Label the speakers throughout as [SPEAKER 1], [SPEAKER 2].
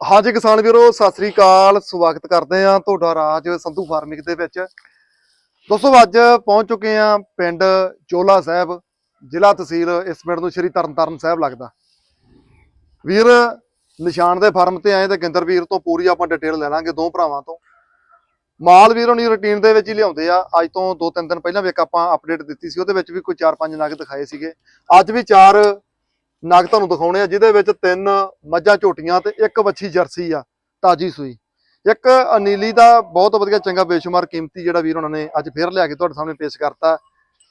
[SPEAKER 1] ਹਾਂਜੀ ਕਿਸਾਨ ਵੀਰੋ, ਸਤਿ ਸ੍ਰੀ ਅਕਾਲ। ਸਵਾਗਤ ਕਰਦੇ ਆ ਤੁਹਾਡਾ ਰਾਜ ਸੰਧੂ ਫਾਰਮਿੰਗ ਦੇ ਵਿੱਚ। ਦੋਸਤੋ, ਅੱਜ ਪਹੁੰਚ ਚੁੱਕੇ ਆ ਪਿੰਡ ਚੋਲਾ ਸਾਹਿਬ, ਜ਼ਿਲ੍ਹਾ ਤਹਿਸੀਲ ਇਸ ਪਿੰਡ ਨੂੰ ਸ਼੍ਰੀ ਤਰਨਤਾਰਨ ਸਾਹਿਬ ਲੱਗਦਾ। ਵੀਰ, ਨਿਸ਼ਾਨ ਦੇ ਫਾਰਮ ਤੇ ਆਏ ਤੇ ਗਿੰਦਰ ਵੀਰ ਤੋਂ ਪੂਰੀ ਆਪਾਂ ਡਿਟੇਲ ਲੈ ਲਾਂਗੇ ਦੋ ਭਰਾਵਾਂ ਤੋਂ। ਮਾਲ ਵੀਰ ਨਹੀਂ ਰੁਟੀਨ ਦੇ ਵਿੱਚ ਹੀ ਲਿਆਉਂਦੇ ਆ। ਅੱਜ ਤੋਂ ਦੋ ਤਿੰਨ ਦਿਨ ਪਹਿਲਾਂ ਵੀ ਇੱਕ ਆਪਾਂ ਅਪਡੇਟ ਦਿੱਤੀ ਸੀ, ਉਹਦੇ ਵਿੱਚ ਵੀ ਕੋਈ 4-5 ਨਗ ਦਿਖਾਏ ਸੀਗੇ। ਅੱਜ ਵੀ ਚਾਰ ਨਗ ਤੁਹਾਨੂੰ ਦਿਖਾਉਣੇ ਆ, ਜਿਹਦੇ ਵਿੱਚ ਤਿੰਨ ਮੱਝਾਂ ਝੋਟੀਆਂ ਤੇ ਇੱਕ ਵੱਛੀ ਜਰਸੀ ਆ, ਤਾਜੀ ਸੂਈ। ਇੱਕ ਅਨੀਲੀ ਦਾ ਬਹੁਤ ਵਧੀਆ ਚੰਗਾ ਬੇਸ਼ੁਮਾਰ ਕੀਮਤੀ ਜਿਹੜਾ ਵੀਰ ਉਹਨਾਂ ਨੇ ਅੱਜ ਫੇਰ ਲਿਆ ਕੇ ਤੁਹਾਡੇ ਸਾਹਮਣੇ ਪੇਸ਼ ਕਰਤਾ।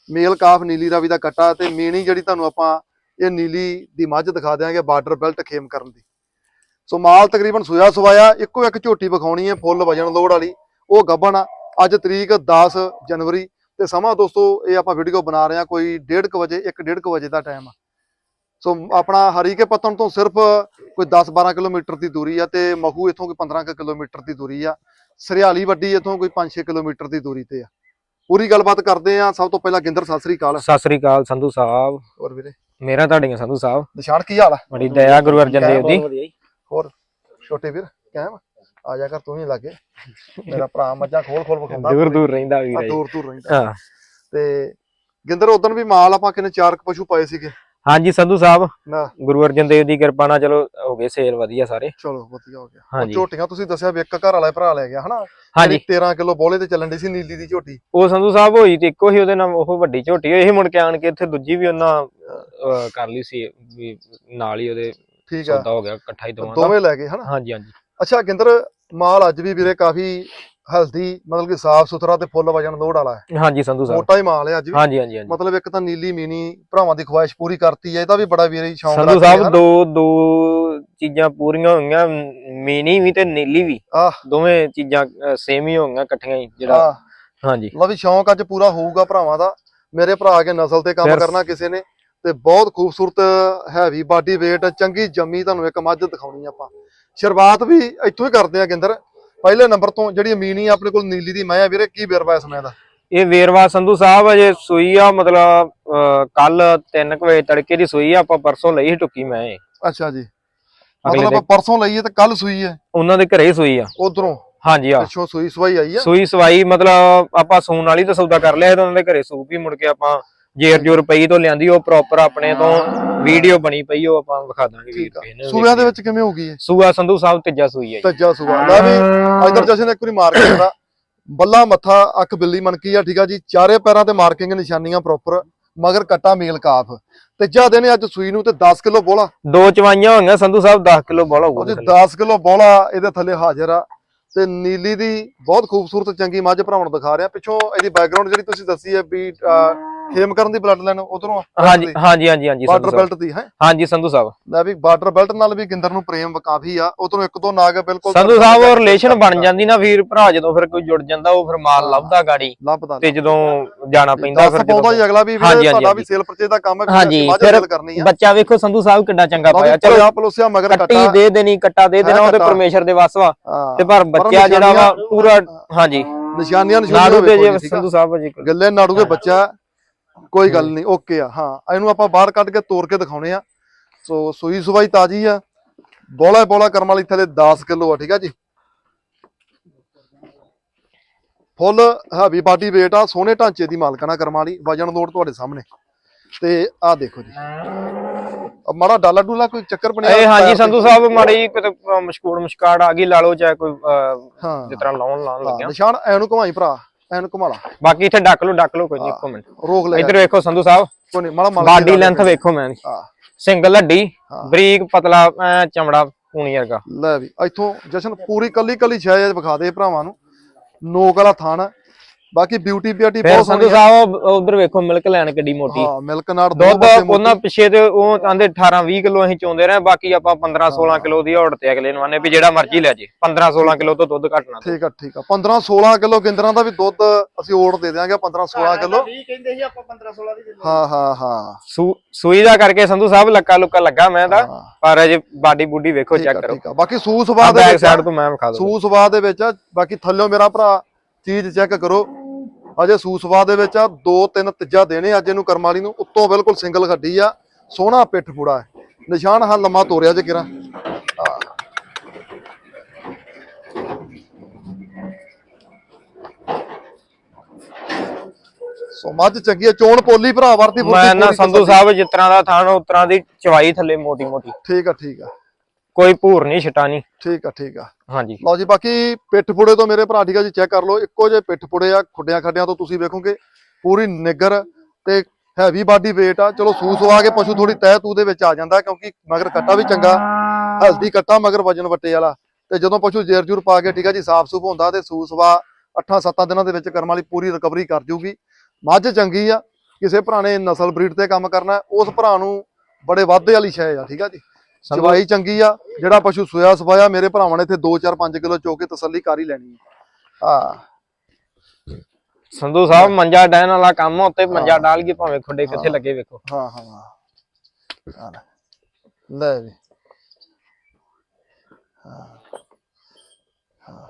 [SPEAKER 1] ਮੇਲ ਕਾਫ ਨੀਲੀ ਰਾਵੀ ਦਾ ਕੱਟਾ ਤੇ ਮੀਣੀ ਜਿਹੜੀ ਤੁਹਾਨੂੰ ਆਪਾਂ ਇਹ ਨੀਲੀ ਦੀ ਮੱਝ ਦਿਖਾ ਦਿਆਂਗੇ ਬਾਰਡਰ ਬੈਲਟ ਖੇਮ ਕਰਨ ਦੀ। ਸੋ ਮਾਲ ਤਕਰੀਬਨ ਸੋਇਆ ਸਵਾਇਆ, ਇੱਕੋ ਇੱਕ ਝੋਟੀ ਵਿਖਾਉਣੀ ਹੈ ਫੁੱਲ ਵਜਣ ਲੋੜ ਵਾਲੀ, ਉਹ ਗੱਬਣ ਆ, ਅੱਜ ਤਰੀਕ 10 ਜਨਵਰੀ ਤੇ ਸਮਾਂ ਦੋਸਤੋ ਇਹ ਆਪਾਂ ਵੀਡੀਓ ਬਣਾ ਰਹੇ ਹਾਂ, ਕੋਈ 1:30 ਵਜੇ 1:30 ਵਜੇ ਦਾ ਟਾਈਮ ਆ। ਸੋ ਆਪਣਾ ਹਰੀਕੇ ਪੱਤਨ ਤੋਂ ਸਿਰਫ ਕੋਈ 10-12 ਕਿਲੋਮੀਟਰ ਦੀ ਦੂਰੀ ਆ ਤੇ ਮਹੂ ਇਥੋਂ ਕੋਈ 15 ਕੁ ਕਿਲੋਮੀਟਰ ਦੀ ਦੂਰੀ ਆ। ਸਰਿਆਲੀ ਵੱਡੀ ਇਥੋਂ ਕੋਈ 5-6 ਕਿਲੋਮੀਟਰ ਦੀ ਦੂਰੀ ਤੇ ਆ। ਪੂਰੀ ਗੱਲਬਾਤ ਕਰਦੇ ਆ। ਸਭ ਤੋਂ ਪਹਿਲਾਂ ਗਿੰਦਰ ਸਤਿ ਸ੍ਰੀ ਅਕਾਲ।
[SPEAKER 2] ਸਤਿ ਸ੍ਰੀ ਅਕਾਲ ਸੰਧੂ ਸਾਹਿਬ।
[SPEAKER 1] ਹੋਰ ਵੀਰੇ?
[SPEAKER 2] ਮੇਰਾ ਤੁਹਾਡੀਆਂ ਸੰਧੂ ਸਾਹਿਬ।
[SPEAKER 1] ਨਿਸ਼ਾਨ ਕੀ ਹਾਲ ਆ?
[SPEAKER 2] ਬੜੀ ਦਇਆ ਗੁਰੂ ਅਰਜਨ ਦੇਵ ਦੀ
[SPEAKER 1] ਹੋਰ ਛੋਟੇ ਵੀਰ ਕਹਿਮ ਆ ਜਾ ਕਰ ਤੂੰ ਹੀ ਲਾਗੇ। ਮੇਰਾ ਭਰਾ ਮੱਝਾਂ ਖੋਲ ਖੋਲ ਵਿਖਾਉਂਦਾ।
[SPEAKER 2] ਦੂਰ ਦੂਰ ਰਹਿੰਦਾ
[SPEAKER 1] ਆ
[SPEAKER 2] ਵੀਰ
[SPEAKER 1] ਦੂਰ ਦੂਰ ਰਹਿੰਦਾ।
[SPEAKER 2] ਹਾਂ।
[SPEAKER 1] ਤੇ ਗਿੰਦਰ ਉਦੋਂ ਵੀ ਮਾਲ ਆਪਾਂ ਕਿਨੇ ਚਾਰ ਕੁ ਪਸ਼ੂ ਪਾਏ ਸੀਗੇ।
[SPEAKER 2] ਹਾਂਜੀ ਸੰਧੂ ਸਾਹਿਬ
[SPEAKER 1] ਨਾ।
[SPEAKER 2] ਗੁਰੂ ਅਰਜਨ ਦੇਵ ਦੀ ਕਿਰਪਾ ਨਾਲ ਚਲੋ ਹੋ ਗਏ ਸੇਲ ਵਧੀਆ ਸਾਰੇ।
[SPEAKER 1] ਚਲੋ ਵਧੀਆ ਹੋ ਗਿਆ। ਉਹ
[SPEAKER 2] ਹਾਂਜੀ।
[SPEAKER 1] ਝੋਟੀਆਂ ਤੁਸੀਂ ਦੱਸਿਆ ਵੀ ਇੱਕ ਘਰ ਵਾਲਾ ਭਰਾ ਲੈ ਗਿਆ ਹਨਾ?
[SPEAKER 2] ਹਾਂਜੀ।
[SPEAKER 1] ਜਿਹੜੀ 13 ਕਿਲੋ ਬੋਲੇ ਤੇ ਚੱਲਣ ਦੀ ਸੀ ਨੀਲੀ ਦੀ ਝੋਟੀ।
[SPEAKER 2] ਉਹ ਸੰਧੂ ਸਾਹਿਬ ਹੋਈ ਤੇ ਇੱਕੋ ਹੀ ਉਹਦੇ ਨਾਲ ਉਹ ਵੱਡੀ ਝੋਟੀ ਹੋਈ। ਸੀ ਮੁੜ ਕੇ ਆਣ ਕੇ ਇੱਥੇ ਦੂਜੀ ਵੀ ਉਹਨਾਂ ਅਹ, ਕਰ ਲਈ ਸੀ ਵੀ ਨਾਲ ਹੀ ਉਹਦੇ
[SPEAKER 1] ਠੀਕ ਆ।
[SPEAKER 2] ਸੌਦਾ ਹੋ ਗਿਆ ਇਕੱਠਾ ਹੀ ਦੋਵਾਂ ਦਾ।
[SPEAKER 1] ਦੋਵੇਂ ਲੈ ਗਏ ਹਨਾ?
[SPEAKER 2] ਹਾਂਜੀ ਹਾਂਜੀ।
[SPEAKER 1] ਅੱਛਾ ਗਿੰਦਰ ਮਾਲ ਅੱਜ ਵੀ ਵੀਰੇ ਕਾਫੀ ਹਲਦੀ ਮਤਲਬ ਕਿ ਸਾਫ਼ ਸੁਥਰਾ ਤੇ ਫੁੱਲ ਵਜਣ ਲੋੜ ਵਾਲਾ ਹੈ।
[SPEAKER 2] ਹਾਂਜੀ ਸੰਧੂ ਸਾਹਿਬ।
[SPEAKER 1] ਮੋਟਾ ਹੀ ਮਾਲ ਹੈ ਅੱਜ ਵੀ।
[SPEAKER 2] ਹਾਂਜੀ ਹਾਂਜੀ ਹਾਂਜੀ।
[SPEAKER 1] ਮਤਲਬ ਇੱਕ ਤਾਂ ਨੀਲੀ ਮੀਨੀ ਭਰਾਵਾਂ ਦੀ ਖੁਆਇਸ਼ ਪੂਰੀ ਕਰਤੀ ਹੈ ਇਹਦਾ ਵੀ ਬੜਾ ਵੀਰੇ ਸ਼ੌਂਕ
[SPEAKER 2] ਸੰਧੂ ਸਾਹਿਬ। ਦੋ ਦੋ ਚੀਜ਼ਾਂ ਪੂਰੀਆਂ ਹੋਈਆਂ ਮੀਨੀ ਵੀ ਤੇ ਨੀਲੀ ਵੀ।
[SPEAKER 1] ਆਹ।
[SPEAKER 2] ਦੋਵੇਂ ਚੀਜ਼ਾਂ ਸੇਮ ਹੀ ਹੋਈਆਂ ਇਕੱਠੀਆਂ ਹੀ ਜਿਹੜਾ ਹਾਂਜੀ।
[SPEAKER 1] ਲਓ ਵੀ ਸ਼ੌਂਕ ਅੱਜ ਪੂਰਾ ਹੋਊਗਾ ਭਰਾਵਾਂ ਦਾ। ਮੇਰੇ ਭਰਾ ਕੇ ਨਸਲ ਤੇ ਕੰਮ ਕਰਨਾ ਕਿਸੇ ਨੇ। ਤੇ ਬਹੁਤ ਖੂਬਸੂਰਤ ਹੈਵੀ ਬਾਡੀ weight ਚੰਗੀ ਜੰਮੀ ਤੁਹਾਨੂੰ ਇੱਕ ਮੱਝ ਦਿਖਾਉਣੀ ਆਪਾਂ। ਸ਼ੁਰੂਆਤ ਵੀ ਇੱਥੋਂ ਹੀ ਕਰਦੇ ਆ ਗਿੰਦਰ। ਪਹਿਲੇ ਨੰਬਰ ਤੋਂ ਜਿਹੜੀ ਮੀਨੀ ਆ ਆਪਣੇ ਕੋਲ ਨੀਲੀ ਦੀ ਮੈਂ ਆ ਵੀਰੇ ਕੀ ਵੇਰਵਾ ਇਸ ਮੈਂ ਦਾ?
[SPEAKER 2] ਇਹ ਵੇਰਵਾ ਸੰਧੂ ਸਾਹਿਬ ਅਜੇ ਸੂਈ ਆ ਮਤਲਬ ਕੱਲ 3 ਵਜੇ ਤੜਕੇ ਦੀ ਸੂਈ ਆ ਆਪਾਂ ਪਰਸੋਂ ਲਈ ਸੀ ਟੁੱਕੀ ਮੈਂ।
[SPEAKER 1] ਅੱਛਾ ਜੀ। ਮਤਲਬ
[SPEAKER 2] ਦਿਨ।
[SPEAKER 1] ਪਰਸੋਂ ਲਈ ਹੈ ਤੇ ਕੱਲ ਸੂਈ ਹੈ?
[SPEAKER 2] ਉਹਨਾਂ ਦੇ ਘਰੇ ਸੂਈ ਆ।
[SPEAKER 1] ਉਧਰੋਂ?
[SPEAKER 2] ਹਾਂਜੀ ਆ
[SPEAKER 1] ਪਿੱਛੋਂ ਸੂਈ ਸਵਾਈ ਆਈ ਆ?
[SPEAKER 2] ਸੂਈ ਸਵਾਈ ਮਤਲਬ ਆਪਾਂ ਸੂਣ ਵਾਲੀ ਤਾਂ ਸੌਦਾ ਕਰ ਲਿਆ ਤੇ ਉਹਨਾਂ ਦੇ ਘਰੇ ਸੂਪ ਵੀ ਮੁੜ ਕੇ ਆਪਾਂ ਜੇਰ ਜੋਰ ਪਈ ਤੋਂ ਲਿਆਂਦੀ ਉਹ ਪ੍ਰੋਪਰ ਆਪਣੇ ਤੋਂ ਵੀਡੀਓ ਬਣੀ ਪਈ ਉਹ ਆਪਾਂ ਵਿਖਾ ਦਾਂਗੇ ਵੀਰ ਨੂੰ
[SPEAKER 1] ਸੂਬਿਆਂ ਦੇ ਵਿੱਚ ਕਿਵੇਂ ਹੋ ਗਈ ਹੈ
[SPEAKER 2] ਸੂਆ ਸੰਧੂ ਸਾਹਿਬ ਤੀਜਾ ਸੂਈ ਜੀ।
[SPEAKER 1] ਤੱਜਾ ਸੂਆ। ਲੈ ਵੀ ਇਧਰ ਜਸ਼ਨ ਇੱਕ ਵਾਰੀ ਮਾਰ ਕੇ ਦਿੰਦਾ ਬੱਲਾ ਮੱਥਾ ਅੱਖ ਬਿੱਲੀ ਮਣਕੀ ਆ ਠੀਕ ਆ ਜੀ। ਚਾਰੇ ਪੈਰਾਂ ਤੇ ਮਾਰਕਿੰਗ ਨਿਸ਼ਾਨੀਆਂ ਪ੍ਰੋਪਰ ਮਗਰ ਕੱਟਾ ਮੇਲ ਕਾਫ। ਤੀਜਾ ਦਿਨ ਹੈ ਅੱਜ ਸੂਈ ਨੂੰ ਤੇ 10 ਕਿਲੋ ਬੋਲਾ
[SPEAKER 2] ਦੋ ਚਵਾਈਆਂ ਹੋਈਆਂ ਸੰਧੂ ਸਾਹਿਬ 10 ਕਿਲੋ ਬੋਲਾ ਹੋਊਗਾ
[SPEAKER 1] 10 ਕਿਲੋ ਬੋਲਾ ਇਹਦੇ ਥੱਲੇ ਹਾਜ਼ਰ ਆ। ਤੇ ਨੀਲੀ ਦੀ ਬਹੁਤ ਖੂਬਸੂਰਤ ਚੰਗੀ ਮੱਝ ਭਰਾਉਣ ਦਿਖਾ ਰਿਹਾ। ਪਿੱਛੋਂ ਇਹਦੀ ਬੈਕਗ੍ਰਾਉਂਡ ਜਿਹੜੀ ਤੁਸੀਂ ਦੱਸੀ ਹੈ ਵੀ ਅਹ, ਖੇਮ ਕਰਨ ਦੀ ਬਲੱਡ ਲਾਈਨ ਉਧਰੋਂ
[SPEAKER 2] ਹਾਂਜੀ ਹਾਂਜੀ ਹਾਂਜੀ ਹਾਂਜੀ
[SPEAKER 1] ਬਾਰਡਰ ਬੈਲਟ ਦੀ ਹੈ?
[SPEAKER 2] ਹਾਂਜੀ ਸੰਧੂ ਸਾਹਿਬ।
[SPEAKER 1] ਲੈ ਵੀ ਬਾਰਡਰ ਬੈਲਟ ਨਾਲ ਵੀ ਗਿੰਦਰ ਨੂੰ ਪ੍ਰੇਮ ਕਾਫੀ ਆ ਉਧਰੋਂ ਇੱਕ ਦੋ ਨਾਗ ਬਿਲਕੁਲ
[SPEAKER 2] ਸੰਧੂ ਸਾਹਿਬ ਉਹ ਰਿਲੇਸ਼ਨ ਬਣ ਜਾਂਦੀ ਨਾ ਵੀਰ ਭਰਾ ਜਦੋਂ ਫਿਰ ਕੋਈ ਜੁੜ ਜਾਂਦਾ ਉਹ ਫਿਰ ਮਾਲ ਲੱਭਦਾ ਗਾੜੀ ਤੇ ਜਦੋਂ ਜਾਣਾ ਪੈਂਦਾ ਫਿਰ
[SPEAKER 1] ਪਾਉਂਦਾ ਹੀ
[SPEAKER 2] ਜਦੋਂ
[SPEAKER 1] ਅਗਲਾ ਵੀ
[SPEAKER 2] ਹਾਂਜੀ,
[SPEAKER 1] ਵੀ ਸੇਲ ਪਰਚੇ ਦਾ ਕੰਮ ਹੈ
[SPEAKER 2] ਫਿਰ
[SPEAKER 1] ਸੇਲ ਕਰਨੀ ਆ।
[SPEAKER 2] ਬੱਚਾ ਵੇਖੋ ਸੰਧੂ ਸਾਹਿਬ ਕਿੱਡਾ ਚੰਗਾ ਪਾਇਆ।
[SPEAKER 1] ਚਲੋ ਆ ਪਲੋਸਿਆ ਮਗਰ
[SPEAKER 2] ਕੱਟੀ ਦੇ ਦੇਣੀ ਕੱਟਾ ਦੇ ਦੇਣਾ ਉਹ ਤੇ
[SPEAKER 1] ਕੱਟਾ।
[SPEAKER 2] ਪਰਮੇਸ਼ਰ ਦੇ ਵੱਸ ਵਾ। ਤੇ ਪਰ ਬੱਚਾ ਜਿਹੜਾ ਵਾ ਪੂਰਾ ਹਾਂਜੀ।
[SPEAKER 1] ਨਿਸ਼ਾਨੀਆਂ ਨਿਸ਼ਾਨੀਆਂ
[SPEAKER 2] ਨਾੜੂ ਤੇ ਜੇ? ਸੰਧੂ ਸਾਹਿਬ ਜੀ
[SPEAKER 1] ਗੱਲੇ ਨਾੜੂ ਦੇ ਬੱਚਾ। ਕੋਈ ਗੱਲ ਨਹੀਂ ਓਕੇ ਆ ਹਾਂ ਇਹਨੂੰ ਆਪਾਂ ਬਾਹਰ ਕੱਢ ਕੇ ਤੋੜ ਕੇ ਦਿਖਾਉਣੇ ਆ। ਸੋ ਸੂਈ ਸੁਬਾਈ ਤਾਜੀ ਆ। ਬੋਲਾ ਬੋਲਾ ਕਰਮ ਵਾਲੀ ਥਲੇ 10 ਕਿਲੋ ਆ ਠੀਕ ਆ ਜੀ। ਫੁੱਲ ਹੈਵੀ ਬਾਡੀ weight ਆ ਸੋਹਣੇ ਢਾਂਚੇ ਦੀ ਮਾਲਕਾਨਾ ਕਰਮ ਵਾਲੀ ਵਜਨ ਲੋਡ ਤੁਹਾਡੇ ਸਾਹਮਣੇ। ਤੇ ਆਹ ਦੇਖੋ ਜੀ। ਆ ਮਾੜਾ ਡਾਲਾ ਡੂਲਾ ਕੋਈ ਚੱਕਰ ਬਣਿਆ
[SPEAKER 2] ਇਹ ਹਾਂਜੀ? ਸੰਧੂ ਸਾਹਿਬ ਮਾੜੀ ਅਹ, ਮਸ਼ਕੂੜ ਮਸ਼ਕਾੜ ਆ ਗਈ ਲਾ ਲਓ ਚਾਹੇ ਕੋਈ ਜਿਸ ਤਰ੍ਹਾਂ ਲਾਉਣ ਲਾਉਣ ਲੱਗਿਆ।
[SPEAKER 1] ਨਿਸ਼ਾਨ ਐਨੂੰ ਘੁਮਾਈ ਭਰਾ। ਐਨੂੰ ਘੁਮਾ ਲਾ।
[SPEAKER 2] ਬਾਕੀ ਇੱਥੇ ਡੱਕ ਲਓ ਡੱਕ ਲਓ ਕੋਈ ਨਹੀਂ ਇੱਕ ਮਿੰਟ।
[SPEAKER 1] ਰੋਕ ਲੈ
[SPEAKER 2] ਇੱਧਰ ਵੇਖੋ ਸੰਧੂ ਸਾਹਿਬ।
[SPEAKER 1] ਕੋਈ ਨਹੀਂ ਮਾੜਾ ਮਾੜਾ
[SPEAKER 2] ਬਾਡੀ ਲੈਂਥ ਵੇਖੋ ਮੈਂ
[SPEAKER 1] ਹਾਂ।
[SPEAKER 2] ਸਿੰਗਲ ਹੱਡੀ। ਬਰੀਕ ਪਤਲਾ ਐਂ ਚਮੜਾ ਪੂਣੀ ਵਰਗਾ।
[SPEAKER 1] ਲੈ ਵੀ ਇੱਥੋਂ ਜਸ਼ਨ ਪੂਰੀ ਕੱਲੀ ਕੱਲੀ ਛਾਇਆ ਵਿਖਾ ਦੇ ਭਰਾਵਾਂ ਨੂੰ। ਨੋਕ ਵਾਲਾ ਆ। ਬਾਕੀ ਬਿਊਟੀ ਬਿਊਟੀ ਬਹੁਤ
[SPEAKER 2] ਸੰਧੂ। ਸਾਹਿਬ ਉਧਰ ਵੇਖੋ ਮਿਲਕ ਲੈਣ ਕਿੱਡੀ ਮੋਟੀ।
[SPEAKER 1] ਹਾਂ ਮਿਲਕ ਦੋ
[SPEAKER 2] ਦੁੱਧ ਉਹਨਾਂ ਪਿੱਛੇ ਤੇ ਉਹ ਆਂਦੇ 18 20 ਕਿਲੋ ਅਸੀਂ ਚੋਂਦੇ ਰਹੇ ਬਾਕੀ ਆਪਾਂ 15 16 ਕਿਲੋ ਦੀ ਔੜ ਤੇ ਅਗਲੇ ਨੂੰ ਆਨੇ ਵੀ ਜਿਹੜਾ ਮਰਜ਼ੀ ਲੈ ਜੇ। 15 16 ਕਿਲੋ ਤੋਂ ਦੁੱਧ ਘਟਣਾ
[SPEAKER 1] ਠੀਕ ਆ ਠੀਕ ਆ। 15 16 ਕਿਲੋ ਗਿੰਦਰਾਂ ਦਾ ਵੀ ਦੁੱਧ ਅਸੀਂ ਓੜ ਦੇ ਦਿਆਂਗੇ 15 16 ਕਿਲੋ।
[SPEAKER 3] 20 ਕਹਿੰਦੇ ਸੀ ਆਪਾਂ 15 16 ਦੀ ਦਿੰਦੇ
[SPEAKER 1] ਹਾਂ ਹਾਂ ਹਾਂ।
[SPEAKER 2] ਸੂਈ ਦਾ ਕਰਕੇ ਸੰਧੂ ਸਾਹਿਬ ਲੱਕਾ ਲੁੱਕਾ ਲੱਗਾ ਮੈਂ ਤਾਂ ਪਰ ਅਜੇ ਬਾਡੀ ਬੂਡੀ ਵੇਖੋ ਚੈੱਕ ਕਰੋ।
[SPEAKER 1] ਠੀਕ ਆ। ਬਾਕੀ ਸੂ ਸਵਾਦ ਦੇ ਵਿੱਚ
[SPEAKER 2] ਸਾਈਡ ਤੋਂ ਮੈਂ ਵਿਖਾ ਦੂੰ
[SPEAKER 1] ਸੂ ਸਵਾਦ ਦੇ ਵਿੱਚ ਬਾਕੀ ਥੱਲਿਓ ਮੇਰਾ ਭਰਾ ਚੀਜ਼ ਚੈੱਕ ਕਰੋ। ਅਜੇ ਸੂਸਵਾ ਦੇ ਵਿੱਚ ਆ ਦੋ ਤਿੰਨ ਤੀਜਾ ਦੇਣੇ ਅੱਜ ਇਹਨੂੰ ਕਰਮਾਲੀ ਨੂੰ ਉੱਤੋਂ ਬਿਲਕੁਲ ਸਿੰਗਲ ਖੱਡੀ ਆ ਸੋਹਣਾ ਪਿੱਠ ਫੁੜਾ ਨਿਸ਼ਾਨ ਹਾਂ ਲੰਮਾ ਤੋਰਿਆ ਜੇ ਕਿਰਾ। ਸੋ ਮੱਝ ਚੰਗੀ ਚੋਣ ਪੋਲੀ ਭਰਾ ਵਰਤੀ
[SPEAKER 2] ਮੈਂ ਨਾ ਸੰਧੂ ਸਾਹਿਬ ਜਿਸ ਤਰ੍ਹਾਂ ਦਾ ਥਾਣ ਉਸ ਦੀ ਚਵਾਈ ਥੱਲੇ ਮੋਟੀ ਮੋਟੀ
[SPEAKER 1] ਠੀਕ ਆ ਠੀਕ ਆ।
[SPEAKER 2] ਕੋਈ ਭੂਰ ਨਹੀਂ ਛਟਾ ਨਹੀਂ।
[SPEAKER 1] ਠੀਕ ਆ ਠੀਕ ਆ।
[SPEAKER 2] ਹਾਂਜੀ।
[SPEAKER 1] ਲਓ ਜੀ ਬਾਕੀ ਪਿੱਠ ਪੁੜੇ ਤੋਂ ਮੇਰੇ ਭਰਾ ਠੀਕ ਆ ਜੀ ਚੈੱਕ ਕਰ ਲਓ। ਇੱਕੋ ਜਿਹੇ ਪਿੱਠ ਪੁੜੇ ਆ ਖੁੱਡਿਆਂ ਖੱਡਿਆਂ ਤੋਂ ਤੁਸੀਂ ਵੇਖੋਗੇ ਪੂਰੀ ਨਿੱਗਰ ਤੇ ਹੈਵੀ ਬਾਡੀ weight ਆ। ਚਲੋ ਸੂਸ ਆ ਕੇ ਪਸ਼ੂ ਥੋੜੀ ਤਹਿ ਤੂ ਦੇ ਵਿੱਚ ਆ ਜਾਂਦਾ ਕਿਉਂਕਿ ਮਗਰ ਕੱਟਾ ਵੀ ਚੰਗਾ ਹਲਦੀ ਕੱਟਾ ਮਗਰ ਵਜਨ ਵੱਟੇ ਵਾਲਾ। ਤੇ ਜਦੋਂ ਪਸ਼ੂ ਜੇਰ ਜੂਰ ਪਾ ਕੇ ਠੀਕ ਆ ਜੀ ਸਾਫ਼ ਸੁਫ ਹੁੰਦਾ ਤੇ ਸੂਸਵਾ 8-7 ਦਿਨਾਂ ਦੇ ਵਿੱਚ ਕਰਮ ਵਾਲੀ ਪੂਰੀ ਰਿਕਵਰੀ ਕਰ ਜੂਗੀ। ਮੱਝ ਚੰਗੀ ਆ ਕਿਸੇ ਭਰਾ ਨੇ ਨਸਲ ਬਰੀਡ ਤੇ ਕੰਮ ਕਰਨਾ ਉਸ ਭਰਾ ਨੂੰ ਬੜੇ ਵਾਧੇ ਵਾਲੀ ਸ਼ੈ ਆ ਠੀਕ ਆ ਜੀ। ਚਵਾਈ ਚੰਗੀ ਆ ਜਿਹੜਾ ਪਸ਼ੂ ਸੋਇਆ ਸਵਾਇਆ ਮੇਰੇ ਭਰਾਵਾਂ ਨੇ ਇੱਥੇ 2-4 5 ਕਿਲੋ ਚੋ ਕੇ ਤਸੱਲੀ ਕਰ ਹੀ ਲੈਣੀ ਆ। ਆ
[SPEAKER 2] ਸੰਧੂ ਸਾਹਿਬ ਮੰਜਾ ਡੈਨ ਵਾਲਾ ਕੰਮ ਉੱਤੇ ਮੰਜਾ ਡਾਲ ਕੇ ਭਾਵੇਂ ਖੁੱਡੇ ਕਿੱਥੇ
[SPEAKER 1] ਹਾਂ।
[SPEAKER 2] ਲੱਗੇ ਵੇਖੋ।
[SPEAKER 1] ਹਾਂ ਹਾਂ ਲੈ। ਵੀ। ਹਾਂ। ਹਾਂ।